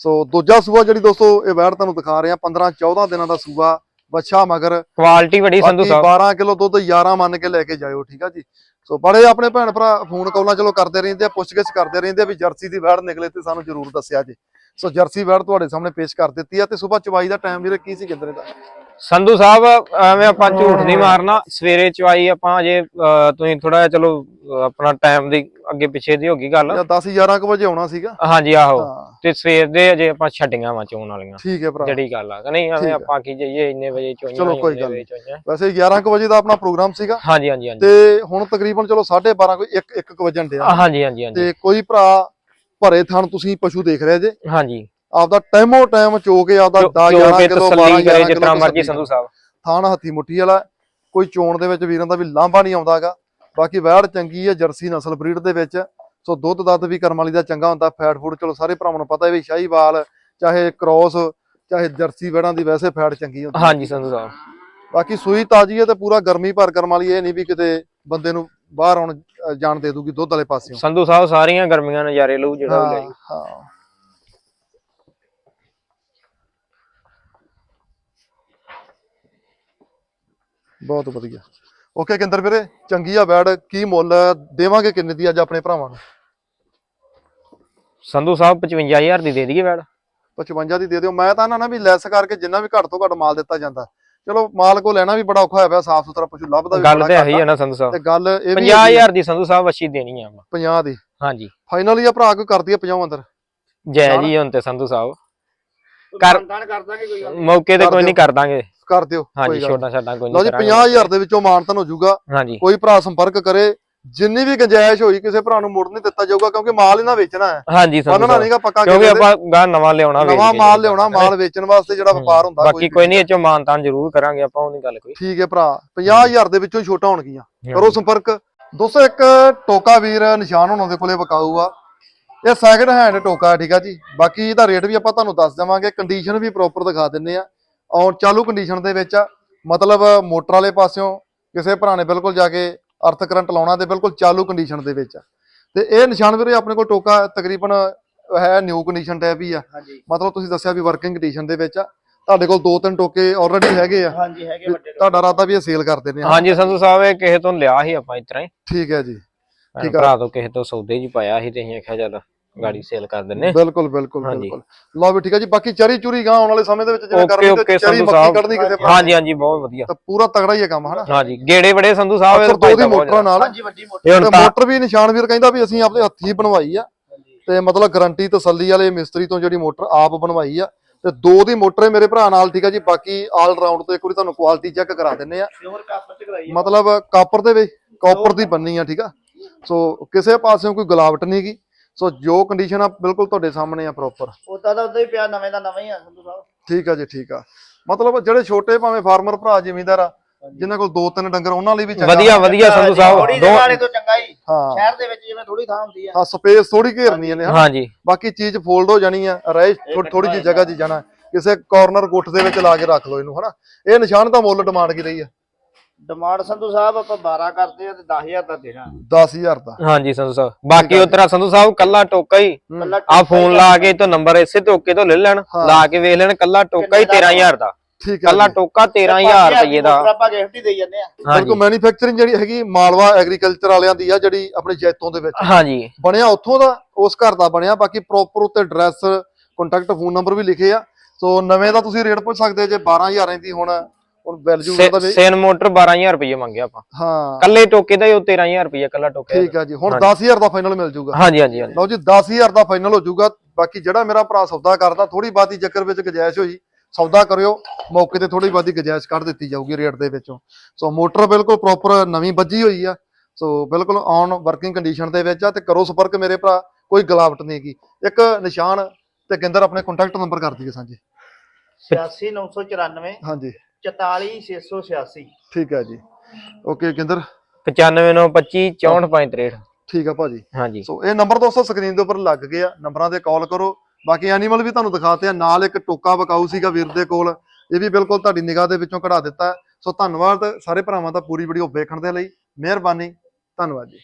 [SPEAKER 1] ਸੋ ਦੂਜਾ ਸੂਆ ਜਿਹੜੀ ਦੋਸਤੋ ਇਹ ਵੈੜ ਤੁਹਾਨੂੰ ਦਿਖਾ ਰਹੇ ਆ। 15 14 ਦਿਨਾਂ ਦਾ ਸੂਆ। ਬੱਚਾ ਮਗਰ
[SPEAKER 2] ਕੁਆਲਿਟੀ ਬੜੀ ਸੰਧੂ ਸਾਹਿਬ।
[SPEAKER 1] 12 ਕਿਲੋ ਦੁੱਧ 11 ਮੰਨ ਕੇ ਲੈ ਕੇ ਜਾਇਓ ਠੀਕ ਆ ਜੀ? ਸੋ ਬੜੇ ਆਪਣੇ ਭੈਣ ਭਰਾ ਫੋਨ ਕਾਲਾਂ ਚਲੋ ਕਰਦੇ ਰਹਿੰਦੇ ਆ ਪੁੱਛਗਿੱਛ ਕਰਦੇ ਰਹਿੰਦੇ ਆ ਵੀ ਜਰਸੀ ਦੀ ਵੈੜ ਨਿਕਲੇ ਤੇ ਸਾਨੂੰ ਜ਼ਰੂਰ ਦੱਸਿਆ ਜੀ। ਸੋ ਜਰਸੀ ਵੈੜ ਤੁਹਾਡੇ ਸਾਹਮਣੇ ਪੇਸ਼ ਕਰ ਦਿੱਤੀ ਆ ਤੇ ਸਵੇਰ ਚਵਾਈ ਦਾ ਟਾਈਮ ਵੀਰੇ ਕੀ ਸੀ ਕਿੰਦਰੇ ਦਾ?
[SPEAKER 2] ਸੰਧੂ ਸਾਹਿਬ ਐਵੇਂ ਆਪਾਂ ਝੂਠ ਨਹੀਂ ਮਾਰਨਾ। ਸਵੇਰੇ ਚਵਾਈ ਆਪਾਂ ਅਜੇ ਤੁਸੀਂ ਥੋੜਾ ਜਿਹਾ ਚਲੋ ਆਪਣਾ ਟਾਈਮ ਦੀ ਅੱਗੇ ਪਿੱਛੇ ਦੀ ਹੋ ਗਈ ਗੱਲ।
[SPEAKER 1] ਜਾਂ 10 11 ਕੁ ਵਜੇ ਆਉਣਾ ਸੀਗਾ।
[SPEAKER 2] ਹਾਂਜੀ ਆਹੋ। ਤੇ ਸਵੇਰ ਦੇ ਅਜੇ ਆਪਾਂ ਛੱਡੀਆਂ ਵਾ ਚੋਣ ਵਾਲੀਆਂ।
[SPEAKER 1] ਠੀਕ ਹੈ ਭਰਾ।
[SPEAKER 2] ਜਿਹੜੀ ਗੱਲ ਆ। ਨਹੀਂ ਐਵੇਂ। ਆਪਾਂ ਕੀ ਜਾਈਏ ਇੰਨੇ ਵਜੇ ਚੋਈਆਂ
[SPEAKER 1] ਚਲੋ ਕੋਈ ਗੱਲ
[SPEAKER 2] ਵਜੇ।
[SPEAKER 1] ਵੈਸੇ 11 ਕੁ ਵਜੇ ਦਾ ਆਪਣਾ ਪ੍ਰੋਗਰਾਮ ਸੀਗਾ।
[SPEAKER 2] ਹਾਂਜੀ ਹਾਂਜੀ ਹਾਂਜੀ।
[SPEAKER 1] ਤੇ ਹੁਣ ਤਕਰੀਬਨ ਚਲੋ 12:30 ਕੋਈ 1 1 ਵਜਣ ਡਿਆ।
[SPEAKER 2] ਹਾਂਜੀ ਹਾਂਜੀ ਹਾਂਜੀ।
[SPEAKER 1] ਤੇ ਕੋਈ ਭਰਾ ਭਰੇ ਥਣ ਤੁਸੀਂ ਪਸ਼ੂ ਦੇਖ ਰਹੇ ਜੇ।
[SPEAKER 2] ਹਾਂਜੀ।
[SPEAKER 1] ਆਪਦਾ ਟਾਈਮੋ ਟਾਈਮ ਚੋ ਕੇ ਆਪਦਾ 10
[SPEAKER 2] ਜੋ
[SPEAKER 1] 11
[SPEAKER 2] ਕੇ
[SPEAKER 1] ਕਿਲੋ 12
[SPEAKER 2] ਤਸੱਲੀ ਕਰੇ
[SPEAKER 1] 11
[SPEAKER 2] ਜਿਤਨਾ
[SPEAKER 1] ਕਿਲੋ
[SPEAKER 2] ਮਰਜ਼ੀ ਸੰਧੂ ਸਾਹਿਬ।
[SPEAKER 1] ਥਾਣ ਹੱਥੀ ਮੁੱਠੀ ਵਾਲਾ ਕੋਈ ਚੋਣ ਦੇ ਵਿੱਚ ਵੀਰਾਂ ਦਾ ਵੀ ਲਾਂਭਾ ਨਹੀਂ ਆਉਂਦਾਗਾ ਬਾਕੀ ਵੈੜ ਚੰਗੀ ਹੈ ਜਰਸੀ ਨਸਲ ਬਰੀਡ ਦੇ ਵਿੱਚ ਸੋ ਦੁੱਧ ਦੱਧ ਵੀ ਕਰਮ ਵਾਲੀ ਦਾ ਚੰਗਾ ਹੁੰਦਾ ਫੈਟ ਫੂਡ ਚਲੋ ਸਾਰੇ ਭਰਾਵਾਂ ਨੂੰ ਪਤਾ ਹੈ ਵੀ ਸ਼ਾਹੀਵਾਲ ਚਾਹੇ ਕ੍ਰੋਸ ਚਾਹੇ ਜਰਸੀ ਵੈੜਾਂ ਦੀ ਵੈਸੇ ਫੈਟ ਚੰਗੀ ਹੁੰਦੀ।
[SPEAKER 2] ਹਾਂਜੀ ਸੰਧੂ ਸਾਹਿਬ।
[SPEAKER 1] ਬਾਕੀ ਸੂਈ ਤਾਜੀ ਹੈ ਤੇ ਪੂਰਾ ਗਰਮੀ ਭਰ ਕਰਮ ਵਾਲੀ ਇਹ ਨਹੀਂ ਵੀ ਕਿਤੇ ਬੰਦੇ ਨੂੰ ਬਾਹਰ ਆਉਣ ਜਾਣ ਦੇ ਦੂਗੀ ਦੁੱਧ ਵਾਲੇ ਪਾਸਿਓਂ।
[SPEAKER 2] ਸੰਧੂ ਸਾਹਿਬ ਸਾਰੀਆਂ ਗਰਮੀਆਂ ਨਜ਼ਾਰੇ ਲਊ ਜਿਹੜਾ ਵੀ
[SPEAKER 1] ਹਾਂ। ਬਹੁਤ ਵਧੀਆ। ਓਕੇ ਕਿੰਦਰ ਵੀਰੇ ਚੰਗੀ ਆ ਬੈਡ ਕੀ ਮੁੱਲ ਦੇਵਾਂਗੇ ਕਿੰਨੇ ਦੀ ਅੱਜ ਆਪਣੇ ਭਰਾਵਾਂ ਨੂੰ?
[SPEAKER 2] ਸੰਧੂ ਸਾਹਿਬ 55000 ਦੀ ਦੇ ਦਈਏ ਵੈੜ
[SPEAKER 1] 55 ਦੀ ਦੇ ਦਿਓ। ਮੈਂ ਤਾਂ ਨਾ ਨਾ ਵੀ ਲੈਸ ਕਰਕੇ ਜਿੰਨਾ ਵੀ ਘੱਟ ਤੋਂ ਘੱਟ ਮਾਲ ਦਿੱਤਾ ਜਾਂਦਾ। ਚਲੋ ਮਾਲ ਕੋ ਲੈਣਾ ਵੀ ਬੜਾ ਔਖਾ ਹੋਇਆ ਪਿਆ ਸਾਫ਼ ਸੁਥਰਾ ਪਸ਼ੂ ਲੱਭਦਾ ਵੀ
[SPEAKER 2] ਗੱਲ
[SPEAKER 1] ਬੜਾ
[SPEAKER 2] ਤੇ। ਹੈ ਨਾ ਸੰਧੂ ਸਾਹਿਬ।
[SPEAKER 1] ਤੇ ਗੱਲ ਇਹ ਵੀ
[SPEAKER 2] 50000 ਦੀ ਸੰਧੂ ਸਾਹਿਬ ਅੱਛੀ ਦੇਣੀ ਆ ਆਪਾਂ।
[SPEAKER 1] 50 ਦੀ।
[SPEAKER 2] ਹਾਂਜੀ।
[SPEAKER 1] ਫਾਈਨਲੀ ਆ ਭਰਾ ਕੋਈ ਕਰਦੀ ਆ 50 ਅੰਦਰ?
[SPEAKER 2] ਜੈ ਜੀ ਹੁਣ ਤੇ ਸੰਧੂ ਸਾਹਿਬ। ਕਰ-
[SPEAKER 3] ਦਾਂਗੇ ਕੋਈ।
[SPEAKER 2] ਮੌਕੇ ਤੇ ਕੋਈ। ਨਹੀਂ ਕਰ ਦਾਂਗੇ
[SPEAKER 1] ਕਰ ਦਿਓ
[SPEAKER 2] ਹਾਂਜੀ। ਛੋਟਾ ਛੱਡਾ ਕੋਈ
[SPEAKER 1] ਲਓ
[SPEAKER 2] ਨਹੀਂ
[SPEAKER 1] ਜੀ 50000 ਦੇ ਵਿੱਚੋਂ ਮਾਨਤਨ ਹੋ ਜਾਊਗਾ।
[SPEAKER 2] ਹਾਂਜੀ।
[SPEAKER 1] ਕੋਈ ਭਰਾ ਸੰਪਰਕ ਕਰੇ ਜਿੰਨੀ ਵੀ ਗੁੰਜਾਇਸ਼ ਹੋਈ ਕਿਸੇ ਭਰਾ ਨੂੰ ਮੁੜ ਨਹੀਂ ਦਿੱਤਾ ਜਾਊਗਾ ਕਿਉਂਕਿ ਮਾਲ ਇਹਨਾਂ ਵੇਚਣਾ ਹੈ।
[SPEAKER 2] ਹਾਂਜੀ
[SPEAKER 1] ਬੰਨਣਾ
[SPEAKER 2] ਸਾਹਿਬ
[SPEAKER 1] ਨਹੀਂਗਾ ਪੱਕਾ
[SPEAKER 2] ਕਿਉਂਕਿ। ਆਪਾਂ ਗਾਂ ਨਵਾਂ ਲਿਆਉਣਾ ਵੇਚ
[SPEAKER 1] ਨਵਾਂ ਮਾਲ। ਲਿਆਉਣਾ ਮਾਲ ਵੇਚਣ ਵਾਸਤੇ ਜਿਹੜਾ
[SPEAKER 2] ਹੂੰ।
[SPEAKER 1] ਵਪਾਰ ਹੁੰਦਾ
[SPEAKER 2] ਬਾਕੀ ਕੋਈ ਨਹੀਂ ਇਹ ਚੋਂ ਮਾਨਤਾਨ ਜ਼ਰੂਰ ਕਰਾਂਗੇ ਆਪਾਂ ਉਹਦੀ ਗੱਲ ਕੋਈ।
[SPEAKER 1] ਠੀਕ ਹੈ ਭਰਾ 50000 ਦੇ ਵਿੱਚੋਂ ਹੀ ਛੋਟਾ ਹੋਣਗੀਆਂ। ਕਰੋ ਸੰਪਰਕ। ਦੋਸਤੋ ਇੱਕ ਟੋਕਾ ਵੀਰ ਨਿਸ਼ਾਨ ਹੋਣਾ ਦੇ ਕੋਲੇ ਵਿਕਾਊ ਆ। ਇਹ ਸੈਕਿੰਡ ਹੈਂਡ ਟੋਕਾ ਹੈ, ਠੀਕ ਆ ਜੀ। ਬਾਕੀ ਇਹਦਾ ਰੇਟ ਵੀ ਆਪਾਂ ਤੁਹਾਨੂੰ ਦੱਸ ਦੇਵਾਂਗੇ ਕੰਡੀਸ਼ਨ ਵੀ ਪ੍ਰੋਪਰ ਦਿਖਾ ਦਿੰਨੇ ਆ। ਔਰ ਚਾਲੂ ਕੰਡੀਸ਼ਨ ਦੇ ਵਿੱਚ ਆ ਮਤਲਬ ਮੋਟਰ ਵਾਲੇ ਪਾਸਿਓਂ ਕਿਸੇ ਭਰਾ ਨੇ ਬਿਲਕੁਲ ਜਾ ਕੇ ਅਰਥ ਕਰੰਟ ਲਾਉਣਾ ਤੇ ਬਿਲਕੁਲ ਚਾਲੂ ਕੰਡੀਸ਼ਨ ਦੇ ਵਿੱਚ। ਆ ਤੇ ਇਹ ਨਿਸ਼ਾਨ ਵੀਰੇ ਆਪਣੇ ਕੋਲ ਟੋਕਾ ਤਕਰੀਬਨ ਹੈ ਨਿਊ ਕੰਡੀਸ਼ਨ ਟੈਪ ਹੀ ਆ। ਮਤਲਬ ਤੁਸੀਂ ਦੱਸਿਆ ਵੀ ਵਰਕਿੰਗ ਕੰਡੀਸ਼ਨ ਦੇ ਵਿੱਚ ਆ। ਤੁਹਾਡੇ ਕੋਲ ਦੋ ਤਿੰਨ ਟੋਕੇ ਆਲਰੇਡੀ ਹੈਗੇ ਆ।
[SPEAKER 3] ਹਾਂਜੀ ਹੈਗੇ ਵੱਡੇ
[SPEAKER 1] ਤੁਹਾਡਾ ਰਾਤਾ ਵੀ ਇਹ ਸੇਲ ਕਰ ਦਿੰਦੇ ਆ।
[SPEAKER 2] ਹਾਂਜੀ ਸੰਧੂ ਸਾਹਿਬ ਇਹ ਕਿਸੇ ਤੋਂ ਲਿਆ ਸੀ ਆਪਾਂ ਇਸ ਤਰ੍ਹਾਂ ਹੀ।
[SPEAKER 1] ਠੀਕ ਹੈ ਜੀ। ਠੀਕ ਆ।
[SPEAKER 2] ਭਰਾ ਤੋਂ ਕਿਸੇ ਤੋਂ ਸੌਦੇ 'ਚ ਪਾਇਆ ਸੀ ਤੇ ਅਸੀਂ ਆਖਿਆ ਚੱਲ ਗਾੜੀ ਸੇਲ ਕਰ ਦਿੰਨੇ
[SPEAKER 1] ਬਿਲਕੁਲ ਬਿਲਕੁਲ। ਬਿਲਕੁਲ। ਲਓ ਵੀ ਠੀਕ ਹੈ ਜੀ ਬਾਕੀ ਚਰੀ ਚੂਰੀ ਗਾਂ ਆਉਣ ਵਾਲੇ ਸਮੇਂ ਦੇ ਵਿੱਚ ਜਿਵੇਂ ਕਰਨੀ ਤੇ ਚਰੀ ਮੱਕੀ ਕੱਢਣੀ ਕਿਸੇ ਭਰਾ
[SPEAKER 2] ਹਾਂਜੀ ਹਾਂਜੀ ਬਹੁਤ ਵਧੀਆ।
[SPEAKER 1] ਤਾਂ ਪੂਰਾ ਤਗੜਾ ਹੀ ਹੈ ਕੰਮ ਹਨਾ?
[SPEAKER 2] ਹਾਂਜੀ ਗੇੜੇ ਬੜੇ ਸੰਧੂ ਸਾਹਿਬ
[SPEAKER 1] ਅਕਸਰ ਦੋ ਦੀ ਮੋਟਰਾਂ ਨਾਲ।
[SPEAKER 3] ਹਾਂਜੀ ਵੱਡੀ ਮੋਟੀ
[SPEAKER 2] ਇਹ
[SPEAKER 1] ਤੇ ਮੋਟਰ ਵੀ ਨਿਸ਼ਾਨ ਵੀਰ ਕਹਿੰਦਾ ਵੀ ਅਸੀਂ ਆਪਣੇ ਹੱਥੀਂ ਬਣਵਾਈ ਆ। ਤੇ ਮਤਲਬ ਗਾਰੰਟੀ ਤਸੱਲੀ ਵਾਲੇ ਮਿਸਤਰੀ ਤੋਂ ਜਿਹੜੀ ਮੋਟਰ ਆਪ ਬਣਵਾਈ ਆ। ਤੇ ਦੋ ਦੀ ਮੋਟਰ ਹੈ ਮੇਰੇ ਭਰਾ ਨਾਲ ਠੀਕ ਹੈ ਜੀ ਬਾਕੀ ਆਲ ਰਾਉਂਡ ਤੋਂ ਇੱਕ ਵਾਰੀ ਤੁਹਾਨੂੰ ਕੁਆਲਿਟੀ ਚੈੱਕ ਕਰਾ ਦਿੰਨੇ ਆ।
[SPEAKER 3] ਪਿਓਰ ਕਾਪਰ ਚ ਕਰਾਈ
[SPEAKER 1] ਮਤਲਬ ਕਾਪਰ ਦੇ ਵਿੱਚ ਕਾਪਰ ਦੀ ਬੰਨੀ ਆ ਠੀਕ ਆ। ਸੋ ਕਿਸੇ ਪਾਸਿਓਂ ਕੋਈ ਗਲਾਵਟ ਨਹੀਂ ਗੀ। ਸੋ ਜੋ ਕੰਡੀਸ਼ਨ ਆ ਬਿਲਕੁਲ ਤੁਹਾਡੇ ਸਾਹਮਣੇ ਆ ਪ੍ਰੋਪਰ
[SPEAKER 3] ਉਦਾਂ ਦਾ ਉਦਾਂ ਹੀ ਪਿਆ ਨਵੇਂ ਦਾ ਨਵਾਂ ਹੀ ਆ ਸੰਧੂ ਸਾਹਿਬ।
[SPEAKER 1] ਠੀਕ ਆ ਜੀ ਠੀਕ ਆ। ਮਤਲਬ ਜਿਹੜੇ ਛੋਟੇ ਭਾਵੇਂ ਫਾਰਮਰ ਭਰਾ ਜ਼ਿਮੀਂਦਾਰ ਆ ਜਿਨ੍ਹਾਂ ਕੋਲ ਦੋ ਤਿੰਨ ਡੰਗਰ ਉਹਨਾਂ ਲਈ ਵੀ ਚੰਗਾ
[SPEAKER 2] ਵਧੀਆ ਵਧੀਆ ਸੰਧੂ ਸਾਹਿਬ। ਦੋ
[SPEAKER 3] ਵਾਲੇ ਤੋਂ ਚੰਗਾ ਹੀ।
[SPEAKER 1] ਹਾਂ।
[SPEAKER 3] ਸ਼ਹਿਰ ਦੇ ਵਿੱਚ ਜਿਵੇਂ ਥੋੜੀ ਥਾਂ ਹੁੰਦੀ ਆ।
[SPEAKER 1] ਹਾਂ ਸਪੇਸ ਥੋੜੀ ਘੇਰਨੀ ਇਹਨੇ ਹਨਾ?
[SPEAKER 2] ਹਾਂਜੀ।
[SPEAKER 1] ਬਾਕੀ ਚੀਜ਼ ਫੋਲਡ ਹੋ ਜਾਣੀ ਆ ਰਹਿ ਥੋੜੀ ਜਿਹੀ ਜਗ੍ਹਾ 'ਚ ਜਾਣਾ। ਕਿਸੇ ਕਾਰਨਰ ਗੁੱਟ ਦੇ ਵਿੱਚ ਲਾ ਕੇ ਰੱਖ ਲਓ ਇਹਨੂੰ ਹਨਾ? ਇਹ ਨਿਸ਼ਾਨ ਦਾ ਮੁੱਲ ਡਿਮਾਂਡ ਕੀ ਰਹੀ ਆ।
[SPEAKER 3] ਡਿਮਾਂਡ ਸੰਧੂ ਸਾਹਿਬ ਆਪਾਂ 12 ਕਰਦੇ ਆ ਤੇ 10000 ਦਾ ਦੇਣਾ।
[SPEAKER 1] 10000 ਦਾ।
[SPEAKER 2] ਹਾਂਜੀ ਸੰਧੂ ਸਾਹਿਬ। ਬਾਕੀ ਉਤਰਾ ਸੰਧੂ ਸਾਹਿਬ ਕੱਲਾ ਟੋਕਾ ਹੀ।
[SPEAKER 1] ਹੂੰ।
[SPEAKER 2] ਆ ਫੋਨ ਲਾ ਕੇ ਤੋਂ ਨੰਬਰ ਇਸੇ ਟੋਕੇ ਤੋਂ ਲੈ ਲੈਣ।
[SPEAKER 1] ਹਾਂ।
[SPEAKER 2] ਲਾ ਕੇ ਵੇਖ ਲੈਣ ਕੱਲਾ ਟੋਕਾ ਹੀ
[SPEAKER 3] ਕਿੰਨੇ ਦਾ
[SPEAKER 2] 13000 ਦਾ।
[SPEAKER 1] ਠੀਕ ਆ
[SPEAKER 2] ਕੱਲਾ। ਟੋਕਾ 13000 ਰੁਪਏ ਦਾ।
[SPEAKER 3] ਆਪਾਂ ਗਿਫਟ ਹੀ ਦੇਈ ਜਾਂਦੇ ਆ
[SPEAKER 1] ਬਿਲਕੁਲ ਮੈਨੂਫੈਕਚਰਿੰਗ ਜਿਹੜੀ ਹੈਗੀ ਮਾਲਵਾ ਐਗਰੀਕਲਚਰ ਵਾਲਿਆਂ ਦੀ ਆ ਜਿਹੜੀ ਆਪਣੇ ਜੈਤੋਂ ਦੇ ਵਿੱਚ।
[SPEAKER 2] ਹਾਂਜੀ।
[SPEAKER 1] ਬਣਿਆ ਉੱਥੋਂ ਦਾ ਉਸ ਘਰ ਦਾ ਬਣਿਆ। ਬਾਕੀ ਪ੍ਰੋਪਰ ਉੱਤੇ ਐਡਰੈਸ ਕੰਟੈਕਟ ਫੋਨ ਨੰਬਰ ਵੀ ਲਿਖੇ ਆ। ਸੋ ਨਵੇਂ ਦਾ ਤੁਸੀਂ ਰੇਟ ਪੁੱਛ ਸਕਦੇ ਜੇ 12000 ਦੀ ਹੁਣ ਹੁਣ ਵੈਲਿਊ ਦਾ ਵੀ
[SPEAKER 2] ਸੇਨ ਮੋਟਰ 12000 ਰੁਪਏ ਮੰਗਿਆ ਆਪਾਂ।
[SPEAKER 1] ਹਾਂ।
[SPEAKER 2] ਕੱਲੇ ਟੋਕੇ ਦਾ ਹੀ ਉਹ 13000 ਰੁਪਏ ਕੱਲਾ ਟੋਕੇ
[SPEAKER 1] ਠੀਕ ਆ ਜੀ। ਹੁਣ 10000 ਦਾ ਫਾਈਨਲ ਮਿਲ ਜੂਗਾ
[SPEAKER 2] ਹਾਂਜੀ ਹਾਂਜੀ
[SPEAKER 1] ਲਓ ਜੀ 10000 ਦਾ ਫਾਈਨਲ ਹੋ ਜਾਊਗਾ। ਬਾਕੀ ਜਿਹੜਾ ਮੇਰਾ ਭਰਾ ਸੌਦਾ ਕਰਦਾ ਥੋੜੀ ਬਾਤੀ ਚੱਕਰ ਵਿੱਚ ਗੁੰਜਾਇਸ਼ ਹੋਈ। ਸੌਦਾ ਕਰਿਓ ਮੌਕੇ ਤੇ ਥੋੜੀ ਬਾਤੀ ਗੁੰਜਾਇਸ਼ ਕੱਢ ਦਿੱਤੀ ਜਾਊਗੀ ਰੇਟ ਦੇ ਵਿੱਚੋਂ। ਸੋ ਮੋਟਰ ਬਿਲਕੁਲ ਪ੍ਰੋਪਰ ਨਵੀਂ ਵੱਜੀ ਹੋਈ ਆ। ਸੋ ਬਿਲਕੁਲ ਔਨ ਵਰਕਿੰਗ ਕੰਡੀਸ਼ਨ ਦੇ ਵਿੱਚ ਆ ਤੇ ਕਰੋ ਸੰਪਰਕ ਮੇਰੇ ਭਰਾ ਕੋਈ ਗਲਾਵਟ ਨਹੀਂ ਹੈਗੀ। ਇੱਕ ਨਿਸ਼ਾਨ ਤੇ ਗਿੰਦਰ ਆਪਣੇ ਕੰਟੈਕਟ ਨੰਬਰ ਕਰ ਦਈਏ ਸਾਂਝੇ।
[SPEAKER 3] 86994
[SPEAKER 1] ਹਾਂਜੀ।
[SPEAKER 3] 44686
[SPEAKER 1] ਠੀਕ ਹੈ ਜੀ। ਓਕੇ ਗਿੰਦਰ
[SPEAKER 2] 95925 6465
[SPEAKER 1] ਠੀਕ ਆ ਭਾਜੀ।
[SPEAKER 2] ਹਾਂਜੀ।
[SPEAKER 1] ਸੋ ਇਹ ਨੰਬਰ ਦੋਸਤੋ ਸਕਰੀਨ ਦੇ ਉੱਪਰ ਲੱਗ ਗਏ ਆ। ਨੰਬਰਾਂ ਤੇ ਕਾਲ ਕਰੋ। ਬਾਕੀ ਐਨੀਮਲ ਵੀ ਤੁਹਾਨੂੰ ਦਿਖਾਤੇ ਆ। ਨਾਲ ਇੱਕ ਟੋਕਾ ਬਕਾਊ ਸੀਗਾ ਵੀਰ ਦੇ ਕੋਲ। ਇਹ ਵੀ ਬਿਲਕੁਲ ਤੁਹਾਡੀ ਨਿਗਾਹ ਦੇ ਵਿੱਚੋਂ ਕਢਾ ਦਿੱਤਾ। ਸੋ ਧੰਨਵਾਦ ਸਾਰੇ ਭਰਾਵਾਂ ਦਾ ਪੂਰੀ ਵੀਡੀਓ ਵੇਖਣ ਦੇ ਲਈ। ਮਿਹਰਬਾਨੀ। ਧੰਨਵਾਦ ਜੀ।